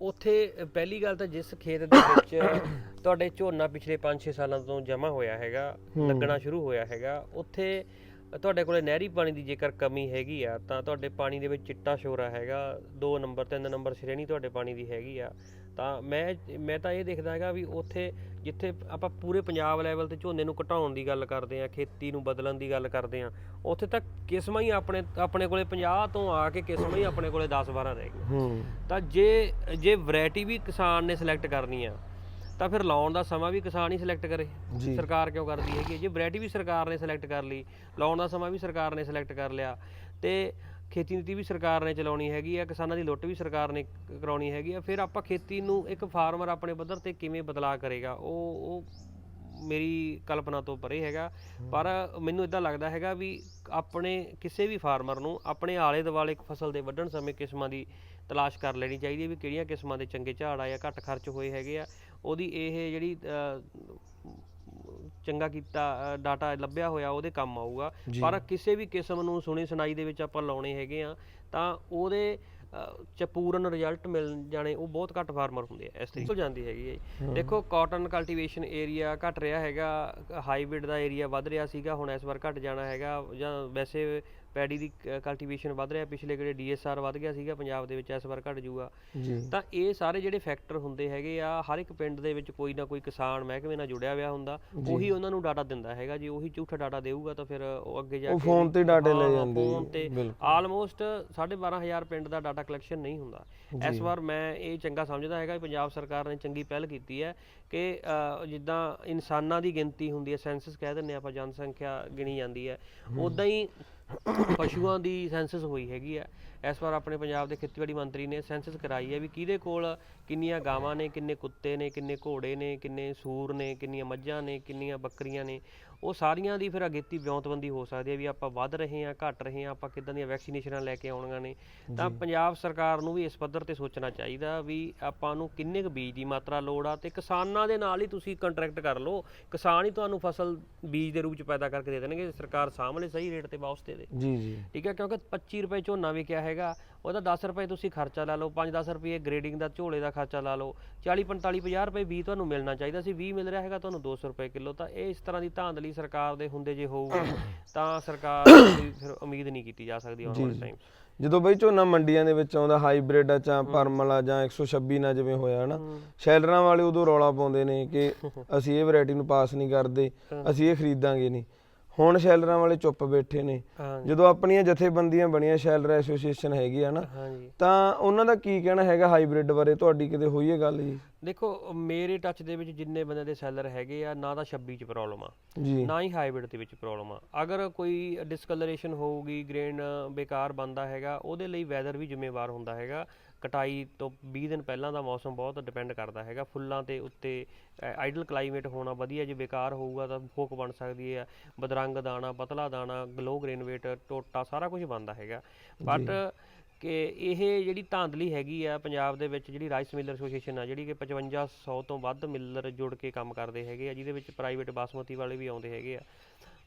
ਉਥੇ ਪਹਿਲੀ ਗੱਲ ਤਾਂ ਜਿਸ ਖੇਤ ਦੇ ਵਿੱਚ ਤੁਹਾਡੇ ਝੋਨਾ ਪਿਛਲੇ 5-6 ਸਾਲਾਂ ਤੋਂ ਜਮਾ ਹੋਇਆ ਹੈਗਾ ਲੱਗਣਾ ਸ਼ੁਰੂ ਹੋਇਆ ਹੈਗਾ ਉੱਥੇ ਤੁਹਾਡੇ ਕੋਲੇ ਨਹਿਰੀ ਪਾਣੀ ਦੀ ਜੇਕਰ ਕਮੀ ਹੈਗੀ ਆ ਤਾਂ ਤੁਹਾਡੇ ਪਾਣੀ ਦੇ ਵਿੱਚ ਚਿੱਟਾ ਸ਼ੋਰਾ ਹੈਗਾ 2 ਨੰਬਰ 3 ਨੰਬਰ ਸ਼੍ਰੇਣੀ ਤੁਹਾਡੇ ਪਾਣੀ ਦੀ ਹੈਗੀ ਆ ਤਾਂ ਮੈਂ ਮੈਂ ਤਾਂ ਇਹ ਦੇਖਦਾ ਹੈਗਾ ਵੀ ਉੱਥੇ ਜਿੱਥੇ ਆਪਾਂ ਪੂਰੇ ਪੰਜਾਬ ਲੈਵਲ ਤੇ ਝੋਨੇ ਨੂੰ ਘਟਾਉਣ ਦੀ ਗੱਲ ਕਰਦੇ ਆ ਖੇਤੀ ਨੂੰ ਬਦਲਣ ਦੀ ਗੱਲ ਕਰਦੇ ਆ ਉੱਥੇ ਤਾਂ ਕਿਸਮਾਂ ਹੀ ਆਪਣੇ ਆਪਣੇ ਕੋਲੇ 50 ਤੋਂ ਆ ਕੇ ਕਿਸਮਾਂ ਹੀ ਆਪਣੇ ਕੋਲੇ 10 12 ਰਹਿ ਗਈਆਂ। ਹੂੰ। ਤਾਂ ਜੇ ਜੇ ਵੈਰਾਈਟੀ ਵੀ ਕਿਸਾਨ ਨੇ ਸਿਲੈਕਟ ਕਰਨੀ ਆ ਤਾਂ ਫਿਰ ਲਾਉਣ ਦਾ ਸਮਾਂ ਵੀ ਕਿਸਾਨ ਹੀ ਸਿਲੈਕਟ ਕਰੇ। ਸਰਕਾਰ ਕਿਉਂ ਕਰਦੀ ਹੈਗੀ? ਜੇ ਵੈਰਾਈਟੀ ਵੀ ਸਰਕਾਰ ਨੇ ਸਿਲੈਕਟ ਕਰ ਲਈ ਲਾਉਣ ਦਾ ਸਮਾਂ ਵੀ ਸਰਕਾਰ ਨੇ ਸਿਲੈਕਟ ਕਰ ਲਿਆ ਤੇ ਖੇਤੀ ਨੀਤੀ ਵੀ ਸਰਕਾਰ ਨੇ ਚਲਾਉਣੀ ਹੈਗੀ ਆ ਕਿਸਾਨਾਂ ਦੀ ਲੁੱਟ ਵੀ ਸਰਕਾਰ ਨੇ ਕਰਾਉਣੀ ਹੈਗੀ ਆ ਫਿਰ ਆਪਾਂ ਖੇਤੀ ਨੂੰ ਇੱਕ ਫਾਰਮਰ ਆਪਣੇ ਪੱਧਰ ਤੇ ਕਿਵੇਂ ਬਦਲਾਅ ਕਰੇਗਾ ਉਹ ਉਹ ਮੇਰੀ ਕਲਪਨਾ ਤੋਂ ਪਰੇ ਹੈਗਾ। ਪਰ ਮੈਨੂੰ ਇਦਾਂ ਲੱਗਦਾ ਹੈਗਾ ਵੀ ਆਪਣੇ ਕਿਸੇ ਵੀ ਫਾਰਮਰ ਨੂੰ ਆਪਣੇ ਆਲੇ ਦੁਆਲੇ ਫਸਲ ਦੇ ਵੱਢਣ ਸਮੇਂ ਕਿਸਮਾਂ ਦੀ ਤਲਾਸ਼ ਕਰ ਲੈਣੀ ਚਾਹੀਦੀ ਹੈ ਵੀ ਕਿਹੜੀਆਂ ਕਿਸਮਾਂ ਦੇ ਚੰਗੇ ਝਾੜ ਆ ਜਾਂ ਘੱਟ ਖਰਚ ਹੋਏ ਹੈਗੇ ਆ। ਉਹਦੀ ਇਹ ਜਿਹੜੀ ਚੰਗਾ ਕੀਤਾ ਡਾਟਾ ਲੱਭਿਆ ਹੋਇਆ ਉਹਦੇ ਕੰਮ ਆਊਗਾ। ਪਰ ਕਿਸੇ ਵੀ ਕਿਸਮ ਨੂੰ ਸੁਣੀ ਸੁਣਾਈ ਦੇ ਵਿੱਚ ਆਪਾਂ ਲਾਉਣੇ ਹੈਗੇ ਆ ਤਾਂ ਉਹਦੇ ਚ ਪੂਰਨ ਰਿਜ਼ਲਟ ਮਿਲ ਜਾਣੇ ਉਹ ਬਹੁਤ ਘੱਟ ਫਾਰਮਰ ਹੁੰਦੇ ਆ। ਇਸ ਤਰੀਕੇ ਨਾਲ ਜਾਂਦੀ ਹੈਗੀ ਹੈ। ਦੇਖੋ ਕਾਟਨ ਕਲਟੀਵੇਸ਼ਨ ਏਰੀਆ ਘਟ ਰਿਹਾ ਹੈਗਾ ਹਾਈਬ੍ਰਿਡ ਦਾ ਏਰੀਆ ਵੱਧ ਰਿਹਾ ਸੀਗਾ ਹੁਣ ਇਸ ਵਾਰ ਘਟ ਜਾਣਾ ਹੈਗਾ ਜਾਂ ਵੈਸੇ ਪੈਡੀ ਦੀ ਕਲਟੀਵੇਸ਼ਨ ਵੱਧ ਰਿਹਾ ਪਿਛਲੇ ਕਿਹੜੇ ਡੀਐਸਆਰ ਵੱਧ ਗਿਆ ਸੀਗਾ ਪੰਜਾਬ ਦੇ ਵਿੱਚ ਇਸ ਵਾਰ ਘਟ ਜਾਊਗਾ ਜੀ। ਤਾਂ ਇਹ ਸਾਰੇ ਜਿਹੜੇ ਫੈਕਟਰ ਹੁੰਦੇ ਹੈਗੇ ਆ ਹਰ ਇੱਕ ਪਿੰਡ ਦੇ ਵਿੱਚ ਕੋਈ ਨਾ ਕੋਈ ਕਿਸਾਨ ਮਹਿਕਮੇ ਨਾਲ ਜੁੜਿਆ ਹੋਇਆ ਹੁੰਦਾ ਉਹੀ ਉਹਨਾਂ ਨੂੰ ਡਾਟਾ ਦਿੰਦਾ ਹੈਗਾ ਜੇ ਉਹੀ ਝੂਠਾ ਡਾਟਾ ਦੇਊਗਾ ਤਾਂ ਫਿਰ ਉਹ ਅੱਗੇ ਜਾ ਉਹ ਕੇ ਫੋਨ ਤੇ ਡਾਟੇ ਲੈ ਜਾਂਦੇ ਫੋਨ ਤੇ ਆਲਮੋਸਟ 12500 ਪਿੰਡ ਦਾ ਡਾਟਾ ਕਲੈਕਸ਼ਨ ਨਹੀਂ ਹੁੰਦਾ। ਇਸ ਵਾਰ ਮੈਂ ਇਹ ਚੰਗਾ ਸਮਝਦਾ ਹੈਗਾ ਪੰਜਾਬ ਸਰਕਾਰ ਨੇ ਚੰਗੀ ਪਹਿਲ ਕੀਤੀ ਹੈ ਕਿ ਜਿੱਦਾਂ ਇਨਸਾਨਾਂ ਦੀ ਗਿਣਤੀ ਹੁੰਦੀ ਹੈ ਸੈਂਸਸ ਕਹਿ ਦਿੰਦੇ ਆਪਾਂ ਜਨਸੰਖਿਆ ਗਿਣੀ ਜਾਂਦੀ ਹੈ ਉਦਾਂ ਹੀ ਪਸ਼ੂਆਂ ਦੀ ਸੈਂਸਸ ਹੋਈ ਹੈਗੀ ਹੈ ਇਸ ਵਾਰ ਆਪਣੇ ਪੰਜਾਬ ਦੇ ਖੇਤੀਬਾੜੀ ਮੰਤਰੀ ਨੇ ਸੈਂਸਸ ਕਰਾਈ ਹੈ ਵੀ ਕਿਹਦੇ ਕੋਲ ਕਿੰਨੀਆਂ ਗਾਵਾਂ ਨੇ, ਕਿੰਨੇ ਕੁੱਤੇ ਨੇ, ਕਿੰਨੇ ਘੋੜੇ ਨੇ, ਕਿੰਨੇ ਸੂਰ ਨੇ, ਕਿੰਨੀਆਂ ਮੱਝਾਂ ਨੇ, ਕਿੰਨੀਆਂ ਬੱਕਰੀਆਂ ਨੇ। ਉਹ ਸਾਰੀਆਂ ਦੀ ਫਿਰ ਅਗੇਤੀ ਵਿਉਂਤਬੰਦੀ ਹੋ ਸਕਦੀ ਹੈ ਵੀ ਆਪਾਂ ਵੱਧ ਰਹੇ ਹਾਂ ਘਟ ਰਹੇ ਹਾਂ ਆਪਾਂ ਕਿੱਦਾਂ ਦੀਆਂ ਵੈਕਸੀਨੇਸ਼ਨਾਂ ਲੈ ਕੇ ਆਉਣੀਆਂ ਨੇ। ਤਾਂ ਪੰਜਾਬ ਸਰਕਾਰ ਨੂੰ ਵੀ ਇਸ ਪੱਧਰ ਤੇ ਸੋਚਣਾ ਚਾਹੀਦਾ ਵੀ ਆਪਾਂ ਨੂੰ ਕਿੰਨੇ ਕੁ ਬੀਜ ਦੀ ਮਾਤਰਾ ਲੋੜ ਆ ਤੇ ਕਿਸਾਨਾਂ ਦੇ ਨਾਲ ਹੀ ਤੁਸੀਂ ਕੰਟਰੈਕਟ ਕਰ ਲਓ। ਕਿਸਾਨ ਹੀ ਤੁਹਾਨੂੰ ਫਸਲ ਬੀਜ ਦੇ ਰੂਪ ਚ ਪੈਦਾ ਕਰਕੇ ਦੇ ਦੇਣਗੇ ਸਰਕਾਰ ਸਾਹਮਣੇ ਸਹੀ ਰੇਟ ਤੇ ਵਾਪਸ ਦੇ ਦੇ। ਜੀ ਜੀ। ਠੀਕ ਹੈ ਕਿਉਂਕਿ 25 ਰੁਪਏ ਝੋਨਾ ਵਿਕਿਆ ਹੈਗਾ ਉਹਦਾ 10 ਰੁਪਏ ਤੁਸੀਂ ਖਰਚਾ ਲਾ ਲਓ 5-10 ਰੁਪਏ ਗ੍ਰੇਡਿੰਗ ਦਾ ਝੋਲੇ ਦਾ ਖਰਚਾ ਲਾ ਲਓ 40-45 50 ਰੁਪਏ ਵੀ ਤੁਹਾਨੂੰ ਮਿਲਣਾ ਚਾਹੀਦਾ ਸੀ 20 ਮਿਲ ਰਿਹਾ ਹੈਗਾ ਤੁਹਾਨੂੰ 200 ਰੁਪਏ ਕਿਲੋ ਤਾਂ ਇਹ ਇਸ ਤਰ੍ਹਾਂ ਦੀ ਧਾਂਦਲੀ ਸਰਕਾਰ ਦੇ ਹੁੰਦੇ ਜੇ ਹੋਊਗੀ ਤਾਂ ਸਰਕਾਰ ਦੀ ਫਿਰ ਉਮੀਦ ਨਹੀਂ ਕੀਤੀ ਜਾ ਸਕਦੀ ਆਉਣ ਵਾਲੇ ਟਾਈਮ ਜਦੋਂ ਬਈ ਝੋਨਾ ਮੰਡੀਆਂ ਦੇ ਵਿੱਚ ਆਉਂਦਾ ਹਾਈਬ੍ਰਿਡ ਆ ਜਾਂ ਪਰਮਲ ਆ ਜਾਂ 126 ਨਾ ਜਿਵੇਂ ਹੋਇਆ ਹਨਾ ਸ਼ੈਲਰਾਂ ਵਾਲੇ ਉਦੋਂ ਰੌਲਾ ਪਾਉਂਦੇ ਨੇ ਕਿ ਅਸੀਂ ਇਹ ਵੈਰਾਈਟੀ ਨੂੰ ਪਾਸ ਨਹੀਂ ਕਰਦੇ ਅਸੀਂ ਇਹ ਖਰੀਦਾਂਗੇ ਨਹੀਂ। ਹੁਣ ਸ਼ੈਲਰਾਂ ਵਾਲੇ ਚੁੱਪ ਬੈਠੇ ਨੇ। ਜਦੋਂ ਆਪਣੀਆਂ ਜਥੇਬੰਦੀਆਂ ਬਣੀਆਂ ਸ਼ੈਲਰ ਐਸੋਸੀਏਸ਼ਨ ਹੈਗੀ ਆ ਨਾ ਤਾਂ ਉਹਨਾਂ ਦਾ ਕੀ ਕਹਿਣਾ ਹੈਗਾ ਹਾਈਬ੍ਰਿਡ ਬਾਰੇ? ਤੁਹਾਡੀ ਕਿਤੇ ਹੋਈ ਹੈ ਗੱਲ ਜੀ? ਦੇਖੋ ਮੇਰੇ ਟੱਚ ਦੇ ਵਿੱਚ ਜਿੰਨੇ ਬੰਦੇ ਦੇ ਸੈਲਰ ਹੈਗੇ ਆ ਨਾ ਤਾਂ 26 ਚ ਪ੍ਰੋਬਲਮ ਆ। ਨਾ ਹੀ ਹਾਈਬ੍ਰਿਡ ਦੇ ਵਿੱਚ ਪ੍ਰੋਬਲਮ ਆ। ਅਗਰ ਕੋਈ ਡਿਸਕਲਰੇਸ਼ਨ ਹੋਊਗੀ ਗ੍ਰੇਨ ਬੇਕਾਰ ਬੰਦਾ ਹੈਗਾ ਉਹਦੇ ਲਈ ਵੈਦਰ ਵੀ ਜ਼ਿੰਮੇਵਾਰ ਹੁੰਦਾ ਹੈਗਾ। ਕਟਾਈ ਤੋਂ 20 ਦਿਨ ਪਹਿਲਾਂ ਦਾ ਮੌਸਮ ਬਹੁਤ ਡਿਪੈਂਡ ਕਰਦਾ ਹੈਗਾ। ਫੁੱਲਾਂ ਤੇ ਉੱਤੇ ਆਈਡਲ ਕਲਾਈਮੇਟ ਹੋਣਾ ਵਧੀਆ ਜੇ ਬੇਕਾਰ ਹੋਊਗਾ ਤਾਂ ਫੋਕ ਬਣ ਸਕਦੀ ਹੈ। ਬਦਰੰਗ ਦਾਣਾ ਪਤਲਾ ਦਾਣਾ ਗਲੋ ਗ੍ਰੇਨ ਵੇਟ ਟੋਟਾ ਸਾਰਾ ਕੁਝ ਬਣਦਾ ਹੈਗਾ। ਬਟ ਕਿ ਇਹ ਜਿਹੜੀ ਧਾਂਦਲੀ ਹੈਗੀ ਆ ਪੰਜਾਬ ਦੇ ਵਿੱਚ ਜਿਹੜੀ ਰਾਈਸ ਮਿਲਰ ਐਸੋਸੀਏਸ਼ਨ ਆ ਜਿਹੜੀ ਕਿ 5500 ਤੋਂ ਵੱਧ ਮਿਲਰ ਜੁੜ ਕੇ ਕੰਮ ਕਰਦੇ ਹੈਗੇ ਆ ਜਿਹਦੇ ਵਿੱਚ ਪ੍ਰਾਈਵੇਟ ਬਾਸਮਤੀ ਵਾਲੇ ਵੀ ਆਉਂਦੇ ਹੈਗੇ ਆ।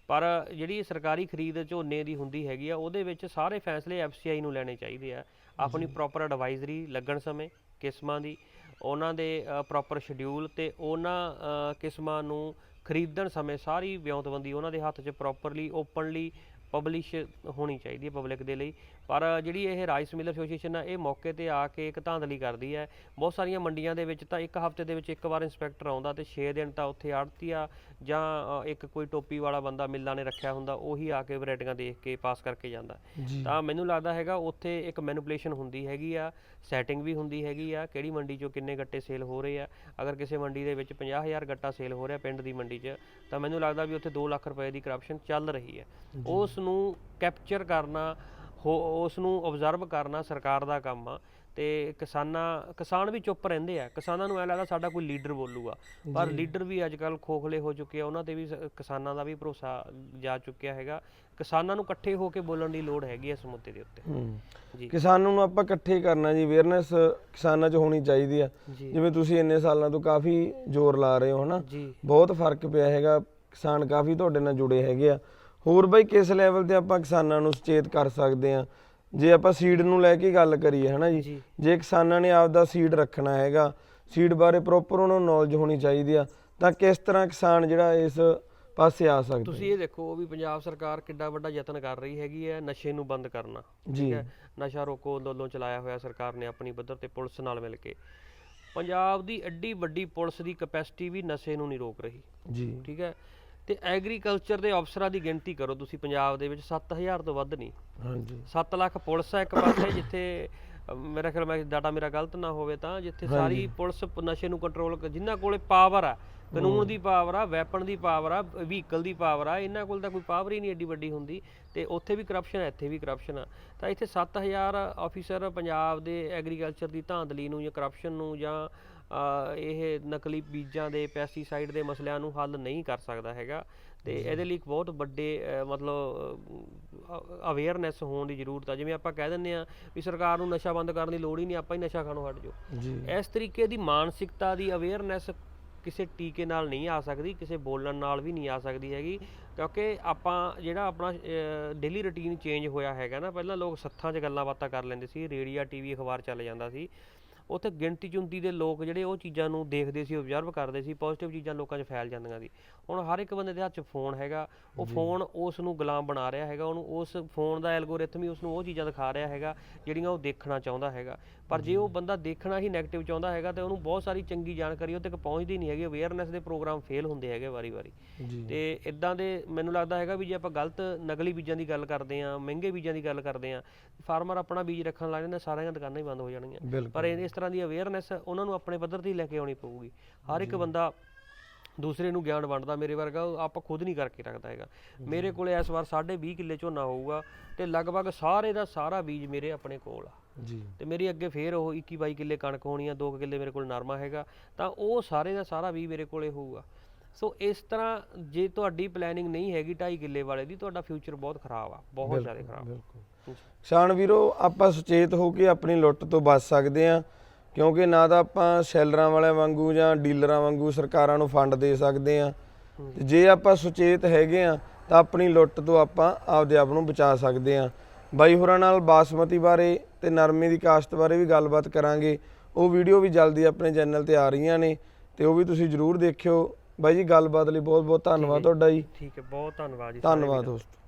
ਪਰ ਜਿਹੜੀ ਸਰਕਾਰੀ ਖਰੀਦ ਝੋਨੇ ਦੀ ਹੁੰਦੀ ਹੈਗੀ ਆ ਉਹਦੇ ਵਿੱਚ ਸਾਰੇ ਫੈਸਲੇ ਐਫਸੀਆਈ ਨੂੰ ਲੈਣੇ ਚਾਹੀਦੇ ਆ। ਆਪਣੀ ਪ੍ਰੋਪਰ ਐਡਵਾਈਜ਼ਰੀ ਲੱਗਣ ਸਮੇਂ ਕਿਸਮਾਂ ਦੀ ਉਹਨਾਂ ਦੇ ਪ੍ਰੋਪਰ ਸ਼ਡਿਊਲ ਤੇ ਉਹਨਾਂ ਕਿਸਮਾਂ ਨੂੰ ਖਰੀਦਣ ਸਮੇਂ ਸਾਰੀ ਵਿਉਂਤਬੰਦੀ ਉਹਨਾਂ ਦੇ ਹੱਥ 'ਚ ਪ੍ਰੋਪਰਲੀ ਓਪਨਲੀ ਪਬਲਿਸ਼ ਹੋਣੀ ਚਾਹੀਦੀ ਹੈ ਪਬਲਿਕ ਦੇ ਲਈ। ਪਰ ਜਿਹੜੀ ਇਹ ਰਾਈਸ ਮਿਲਰ ਐਸੋਸੀਏਸ਼ਨ ਆ ਇਹ ਮੌਕੇ ਤੇ ਆ ਕੇ ਇੱਕ ਧਾਂਦਲੀ ਕਰਦੀ ਹੈ। ਬਹੁਤ ਸਾਰੀਆਂ ਮੰਡੀਆਂ ਦੇ ਵਿੱਚ ਤਾਂ ਇੱਕ ਹਫ਼ਤੇ ਦੇ ਵਿੱਚ ਇੱਕ ਵਾਰ ਇੰਸਪੈਕਟਰ ਆਉਂਦਾ ਤੇ 6 ਦਿਨ ਤਾਂ ਉੱਥੇ ਆੜਤੀਆ ਜਾਂ ਇੱਕ ਕੋਈ ਟੋਪੀ ਵਾਲਾ ਬੰਦਾ ਮਿੱਲਾਂ ਨੇ ਰੱਖਿਆ ਹੁੰਦਾ ਉਹੀ ਆ ਕੇ ਵੈਰਾਈਟੀਆਂ ਦੇਖ ਕੇ ਪਾਸ ਕਰਕੇ ਜਾਂਦਾ। ਤਾਂ ਮੈਨੂੰ ਲੱਗਦਾ ਹੈਗਾ ਉੱਥੇ ਇੱਕ ਮੈਨੀਪੂਲੇਸ਼ਨ ਹੁੰਦੀ ਹੈਗੀ ਆ ਸੈਟਿੰਗ ਵੀ ਹੁੰਦੀ ਹੈਗੀ ਆ ਕਿਹੜੀ ਮੰਡੀ 'ਚੋਂ ਕਿੰਨੇ ਗੱਟੇ ਸੇਲ ਹੋ ਰਹੇ ਆ ਅਗਰ ਕਿਸੇ ਮੰਡੀ ਦੇ ਵਿੱਚ 50000 ਗੱਟਾ ਸੇਲ ਹੋ ਰਿਹਾ ਪਿੰਡ ਦੀ ਮੰਡੀ 'ਚ ਤਾਂ ਮੈਨੂੰ ਲੱਗਦਾ ਵੀ ਉੱਥੇ 2 ਲੱਖ ਰੁਪਏ ਦੀ ਕਰਪਸ਼ਨ ਚੱਲ ਰਹੀ ਹੈ। ਉਸ ਨੂੰ ਕੈਪਚਰ ਕਰਨਾ ਹੋ- ਉਸ ਨੂੰ ਆਬਜ਼ਰਵ ਕਰਨਾ ਸਰਕਾਰ ਦਾ ਕੰਮ ਆ ਤੇ ਕਿਸਾਨਾਂ ਕਿਸਾਨ ਵੀ ਚੁੱਪ ਰਹਿੰਦੇ ਆ। ਕਿਸਾਨਾਂ ਨੂੰ ਐ ਲੱਗਦਾ ਸਾਡਾ ਕੋਈ ਲੀਡਰ ਬੋਲੂਗਾ। ਪਰ ਲੀਡਰ ਵੀ ਅੱਜ ਕੱਲ ਖੋਖਲੇ ਹੋ ਚੁੱਕੇ ਆ ਉਹਨਾਂ ਤੇ ਵੀ ਕਿਸਾਨਾਂ ਦਾ ਵੀ ਭਰੋਸਾ ਜਾ ਚੁੱਕਿਆ ਹੈਗਾ। ਕਿਸਾਨਾਂ ਨੂੰ ਇਕੱਠੇ ਹੋ ਕੇ ਬੋਲਣ ਦੀ ਲੋੜ ਹੈਗੀ ਇਸ ਮੁੱਦੇ ਦੇ ਉੱਤੇ। ਜੀ। ਕਿਸਾਨਾਂ ਨੂੰ ਆਪਾਂ ਇਕੱਠੇ ਕਰਨਾ ਜੀ ਅਵੇਅਰਨੈਸ ਕਿਸਾਨਾਂ 'ਚ ਹੋਣੀ ਚਾਹੀਦੀ ਆ। ਜਿਵੇਂ ਤੁਸੀਂ ਇੰਨੇ ਸਾਲਾਂ ਤੋਂ ਕਾਫੀ ਜ਼ੋਰ ਲਾ ਰਹੇ ਹੋ ਹਨਾ? ਬਹੁਤ ਫ਼ਰਕ ਪਿਆ ਹੈਗਾ। ਕਿਸਾਨ ਕਾਫੀ ਤੁਹਾਡੇ ਨਾਲ ਜੁੜੇ ਹੈਗੇ ਆ। ਹੋਰ ਬਈ ਕਿਸ ਲੈਵਲ ਤੇ ਆਪਾਂ ਕਿਸਾਨਾਂ ਨੂੰ ਸੁਚੇਤ ਕਰ ਸਕਦੇ ਆ ਜੇ ਆਪਾਂ ਸੀਡ ਨੂੰ ਲੈ ਕੇ ਗੱਲ ਕਰੀਏ ਹਨਾ ਜੀ? ਜੀ। ਕਿਸਾਨਾਂ ਨੇ ਆਪਦਾ ਸੀਡ ਰੱਖਣਾ ਹੈਗਾ ਸੀਡ ਬਾਰੇ ਪ੍ਰੋਪਰ ਉਹਨਾਂ ਨੂੰ ਨੌਲੇਜ ਹੋਣੀ ਚਾਹੀਦੀ ਆ ਤਾਂ ਕਿਸ ਤਰ੍ਹਾਂ ਕਿਸਾਨ ਜਿਹੜਾ ਇਸ ਪਾਸੇ ਆ ਸਕਦਾ ਤੁਸੀਂ ਇਹ ਦੇਖੋ ਵੀ ਪੰਜਾਬ ਸਰਕਾਰ ਕਿੱਡਾ ਵੱਡਾ ਯਤਨ ਕਰ ਰਹੀ ਹੈਗੀ ਹੈ ਨਸ਼ੇ ਨੂੰ ਬੰਦ ਕਰਨਾ ਠੀਕ ਹੈ? ਨਸ਼ਾ ਰੋਕੋ ਅੰਦੋਲਨ ਚਲਾਇਆ ਹੋਇਆ ਸਰਕਾਰ ਨੇ ਆਪਣੀ ਪੱਧਰ ਤੇ ਪੁਲਿਸ ਨਾਲ ਮਿਲ ਕੇ। ਪੰਜਾਬ ਦੀ ਐਡੀ ਵੱਡੀ ਪੁਲਿਸ ਦੀ ਕਪੈਸਿਟੀ ਵੀ ਨਸ਼ੇ ਨੂੰ ਨਹੀਂ ਰੋਕ ਰਹੀ ਜੀ। ਠੀਕ ਹੈ? ਤੇ ਐਗਰੀਕਲਚਰ ਦੇ ਅਫਸਰਾਂ ਦੀ ਗਿਣਤੀ ਕਰੋ ਤੁਸੀਂ ਪੰਜਾਬ ਦੇ ਵਿੱਚ 7000 ਤੋਂ ਵੱਧ ਨਹੀਂ। ਹਾਂਜੀ। 7 ਲੱਖ ਪੁਲਿਸ ਹੈ ਇੱਕ ਪਾਸੇ ਜਿੱਥੇ ਮੇਰਾ ਖਿਆਲ ਮੈਂ ਡਾਟਾ ਮੇਰਾ ਗਲਤ ਨਾ ਹੋਵੇ ਤਾਂ ਜਿੱਥੇ ਸਾਰੀ ਪੁਲਿਸ ਨਸ਼ੇ ਨੂੰ ਕੰਟਰੋਲ ਜਿਨ੍ਹਾਂ ਕੋਲੇ ਪਾਵਰ ਆ ਕਾਨੂੰਨ ਦੀ ਪਾਵਰ ਆ ਵੈਪਨ ਦੀ ਪਾਵਰ ਆ ਵਹੀਕਲ ਦੀ ਪਾਵਰ ਆ ਇਹਨਾਂ ਕੋਲ ਤਾਂ ਕੋਈ ਪਾਵਰ ਹੀ ਨਹੀਂ ਏਡੀ ਵੱਡੀ ਹੁੰਦੀ। ਤੇ ਉੱਥੇ ਵੀ ਕਰਪਸ਼ਨ ਹੈ ਇੱਥੇ ਵੀ ਕਰਪਸ਼ਨ ਆ। ਤਾਂ ਇੱਥੇ 7000 ਆਫੀਸਰ ਪੰਜਾਬ ਦੇ ਐਗਰੀਕਲਚਰ ਦੀ ਧਾਂਦਲੀ ਨੂੰ ਜਾਂ ਕਰਪਸ਼ਨ ਨੂੰ ਜਾਂ ਇਹ ਨਕਲੀ ਬੀਜਾਂ ਦੇ ਪੈਸਟੀਸਾਈਡ ਦੇ ਮਸਲਿਆਂ ਨੂੰ ਹੱਲ ਨਹੀਂ ਕਰ ਸਕਦਾ ਹੈਗਾ। ਤੇ ਇਹਦੇ ਲਈ ਇੱਕ ਬਹੁਤ ਵੱਡੇ ਮਤਲਬ ਅਵੇਅਰਨੈਸ ਹੋਣ ਦੀ ਜ਼ਰੂਰਤ ਆ। ਜਿਵੇਂ ਆਪਾਂ ਕਹਿ ਦਿੰਦੇ ਆ ਵੀ ਸਰਕਾਰ ਨੂੰ ਨਸ਼ਾ ਬੰਦ ਕਰਨ ਦੀ ਲੋੜ ਹੀ ਨਹੀਂ ਆਪਾਂ ਹੀ ਨਸ਼ਾ ਖਾਣੋਂ ਹਟ ਜਾਓ। ਜੀ। ਇਸ ਤਰੀਕੇ ਦੀ ਮਾਨਸਿਕਤਾ ਦੀ ਅਵੇਅਰਨੈਸ ਕਿਸੇ ਟੀਕੇ ਨਾਲ ਨਹੀਂ ਆ ਸਕਦੀ ਕਿਸੇ ਬੋਲਣ ਨਾਲ ਵੀ ਨਹੀਂ ਆ ਸਕਦੀ ਹੈਗੀ। ਕਿਉਂਕਿ ਆਪਾਂ ਜਿਹੜਾ ਆਪਣਾ ਡੇਲੀ ਰੁਟੀਨ ਚੇਂਜ ਹੋਇਆ ਹੈਗਾ ਨਾ ਪਹਿਲਾਂ ਲੋਕ ਸੱਥਾਂ 'ਚ ਗੱਲਾਂ ਬਾਤਾਂ ਕਰ ਲੈਂਦੇ ਸੀ ਰੇਡੀਆ ਟੀਵੀ ਅਖਬਾਰ ਚੱਲ ਜਾਂਦਾ ਸੀ। ਉੱਥੇ ਗਿਣਤੀ ਚੁੰਤੀ ਦੇ ਲੋਕ ਜਿਹੜੇ ਉਹ ਚੀਜ਼ਾਂ ਨੂੰ ਦੇਖਦੇ ਸੀ ਓਬਜ਼ਰਵ ਕਰਦੇ ਸੀ ਪੋਜ਼ੀਟਿਵ ਚੀਜ਼ਾਂ ਲੋਕਾਂ 'ਚ ਫੈਲ ਜਾਂਦੀਆਂ ਸੀ। ਹੁਣ ਹਰ ਇੱਕ ਬੰਦੇ ਦੇ ਹੱਥ 'ਚ ਫੋਨ ਹੈਗਾ ਉਹ ਫੋਨ ਉਸ ਨੂੰ ਗੁਲਾਮ ਬਣਾ ਰਿਹਾ ਹੈਗਾ ਉਹਨੂੰ ਉਸ ਫੋਨ ਦਾ ਐਲਗੋਰਿਥਮ ਹੀ ਉਸ ਨੂੰ ਉਹ ਚੀਜ਼ਾਂ ਦਿਖਾ ਰਿਹਾ ਹੈਗਾ ਜਿਹੜੀਆਂ ਉਹ ਦੇਖਣਾ ਚਾਹੁੰਦਾ ਹੈਗਾ। ਪਰ ਜੇ ਉਹ ਬੰਦਾ ਦੇਖਣਾ ਹੀ 네ਗੇਟਿਵ ਚਾਹੁੰਦਾ ਹੈਗਾ ਤੇ ਉਹਨੂੰ ਬਹੁਤ ਸਾਰੀ ਚੰਗੀ ਜਾਣਕਾਰੀ ਉਹ ਤੱਕ ਪਹੁੰਚਦੀ ਨਹੀਂ ਹੈਗੀ ਅਵੇਅਰਨੈਸ ਦੇ ਪ੍ਰੋਗਰਾਮ ਫੇਲ ਹੁੰਦੇ ਹੈਗੇ ਵਾਰੀ-ਵਾਰੀ। ਤੇ ਇਦਾਂ ਦੇ ਮੈਨੂੰ ਲੱਗਦਾ ਹੈਗਾ ਵੀ ਜੇ ਆਪਾਂ ਗਲਤ ਨਕਲੀ ਬੀਜਾਂ ਦੀ ਗੱਲ ਕਰਦੇ ਆਂ ਮਹਿੰਗੇ ਬੀਜਾਂ ਦੀ ਗੱਲ ਕਰਦੇ ਆਂ ਫਾਰਮਰ ਆਪਣਾ ਬੀਜ ਰੱਖਣ ਲੱਗ ਜਾਂਦਾ ਸਾਰੀਆਂ ਦੁਕਾਨਾਂ ਹੀ ਬੰਦ ਹੋ ਜਾਣਗੀਆਂ। ਪਰ ਇਸ ਤਰ੍ਹਾਂ ਦੀ ਅਵੇਅਰਨੈਸ ਉਹਨਾਂ ਨੂੰ ਆਪਣੇ ਪੱਧਰ ਤੇ ਹੀ ਲੈ ਕੇ ਆਉਣੀ ਪਊਗੀ। ਹਰ ਇੱਕ ਬੰਦਾ ਦੂਸਰੇ ਨੂੰ ਗਿਆਨ ਵੰਡਦਾ ਮੇਰੇ ਵਰਗਾ ਉਹ ਆਪਾਂ ਖੁਦ ਨਹੀਂ ਕਰਕੇ ਰੱਖਦਾ ਹੈਗਾ। ਮੇਰੇ ਕੋਲੇ ਇਸ ਵਾਰ 20.5 ਕਿੱਲੇ ਝੋਨਾ ਹੋਊਗਾ ਤੇ ਲਗਭਗ ਸਾਰੇ ਦਾ ਸਾਰਾ ਬੀਜ ਮੇਰੇ ਆਪਣੇ ਕੋਲ ਆ। ਜੀ। ਤੇ ਮੇਰੀ ਅੱਗੇ ਫੇਰ ਉਹ 21 22 ਕਿੱਲੇ ਕਣਕ ਹੋਣੀ ਆ 2 ਕਿੱਲੇ ਮੇਰੇ ਕੋਲ ਨਰਮਾ ਹੈਗਾ ਤਾਂ ਉਹ ਸਾਰੇ ਦਾ ਸਾਰਾ ਵੀ ਮੇਰੇ ਕੋਲੇ ਹੋਊਗਾ। ਸੋ ਇਸ ਤਰ੍ਹਾਂ ਜੇ ਤੁਹਾਡੀ ਪਲੈਨਿੰਗ ਨਹੀਂ ਹੈਗੀ 2.5 ਕਿੱਲੇ ਵਾਲੇ ਦੀ ਤੁਹਾਡਾ ਫਿਊਚਰ ਬਹੁਤ ਖਰਾਬ ਆ ਬਹੁਤ ਜ਼ਿਆਦਾ ਖਰਾਬ ਬਿਲਕੁਲ। ਕਿਸਾਨ ਵੀਰੋ ਆਪਾਂ ਸੁਚੇਤ ਹੋ ਕੇ ਆਪਣੀ ਲੁੱਟ ਤੋਂ ਬਚ ਸਕਦੇ ਆ ਕਿਉਂਕਿ ਨਾ ਤਾਂ ਆਪਾਂ ਸ਼ੈਲਰਾਂ ਵਾਲਿਆਂ ਵਾਂਗੂ ਜਾਂ ਡੀਲਰਾਂ ਵਾਂਗੂ ਸਰਕਾਰਾਂ ਨੂੰ ਫੰਡ ਦੇ ਸਕਦੇ ਆ ਜੇ ਆਪਾਂ ਸੁਚੇਤ ਹੈਗੇ ਆ ਤਾਂ ਆਪਣੀ ਲੁੱਟ ਤੋਂ ਆਪਾਂ ਆਪਦੇ ਆਪ ਨੂੰ ਬਚਾ ਸਕਦੇ ਆ ਬਾਈ ਹੋਰਾਂ ਨਾਲ ਬਾਸਮਤੀ ਬਾਰੇ ਤੇ ਨਰਮੇ ਦੀ ਕਾਸ਼ਤ ਬਾਰੇ ਵੀ ਗੱਲਬਾਤ ਕਰਾਂਗੇ। ਉਹ ਵੀਡੀਓ ਵੀ ਜਲਦੀ ਆਪਣੇ ਚੈਨਲ ਤੇ ਆ ਰਹੀਆਂ ਨੇ ਤੇ ਉਹ ਵੀ ਤੁਸੀਂ ਜਰੂਰ ਦੇਖਿਓ। ਬਾਈ ਜੀ ਗੱਲਬਾਤ ਲਈ ਬਹੁਤ ਬਹੁਤ ਧੰਨਵਾਦ ਤੁਹਾਡਾ ਜੀ। ਠੀਕ ਹੈ ਬਹੁਤ ਧੰਨਵਾਦ ਜੀ ਧੰਨਵਾਦ। ਦੋਸਤੋ।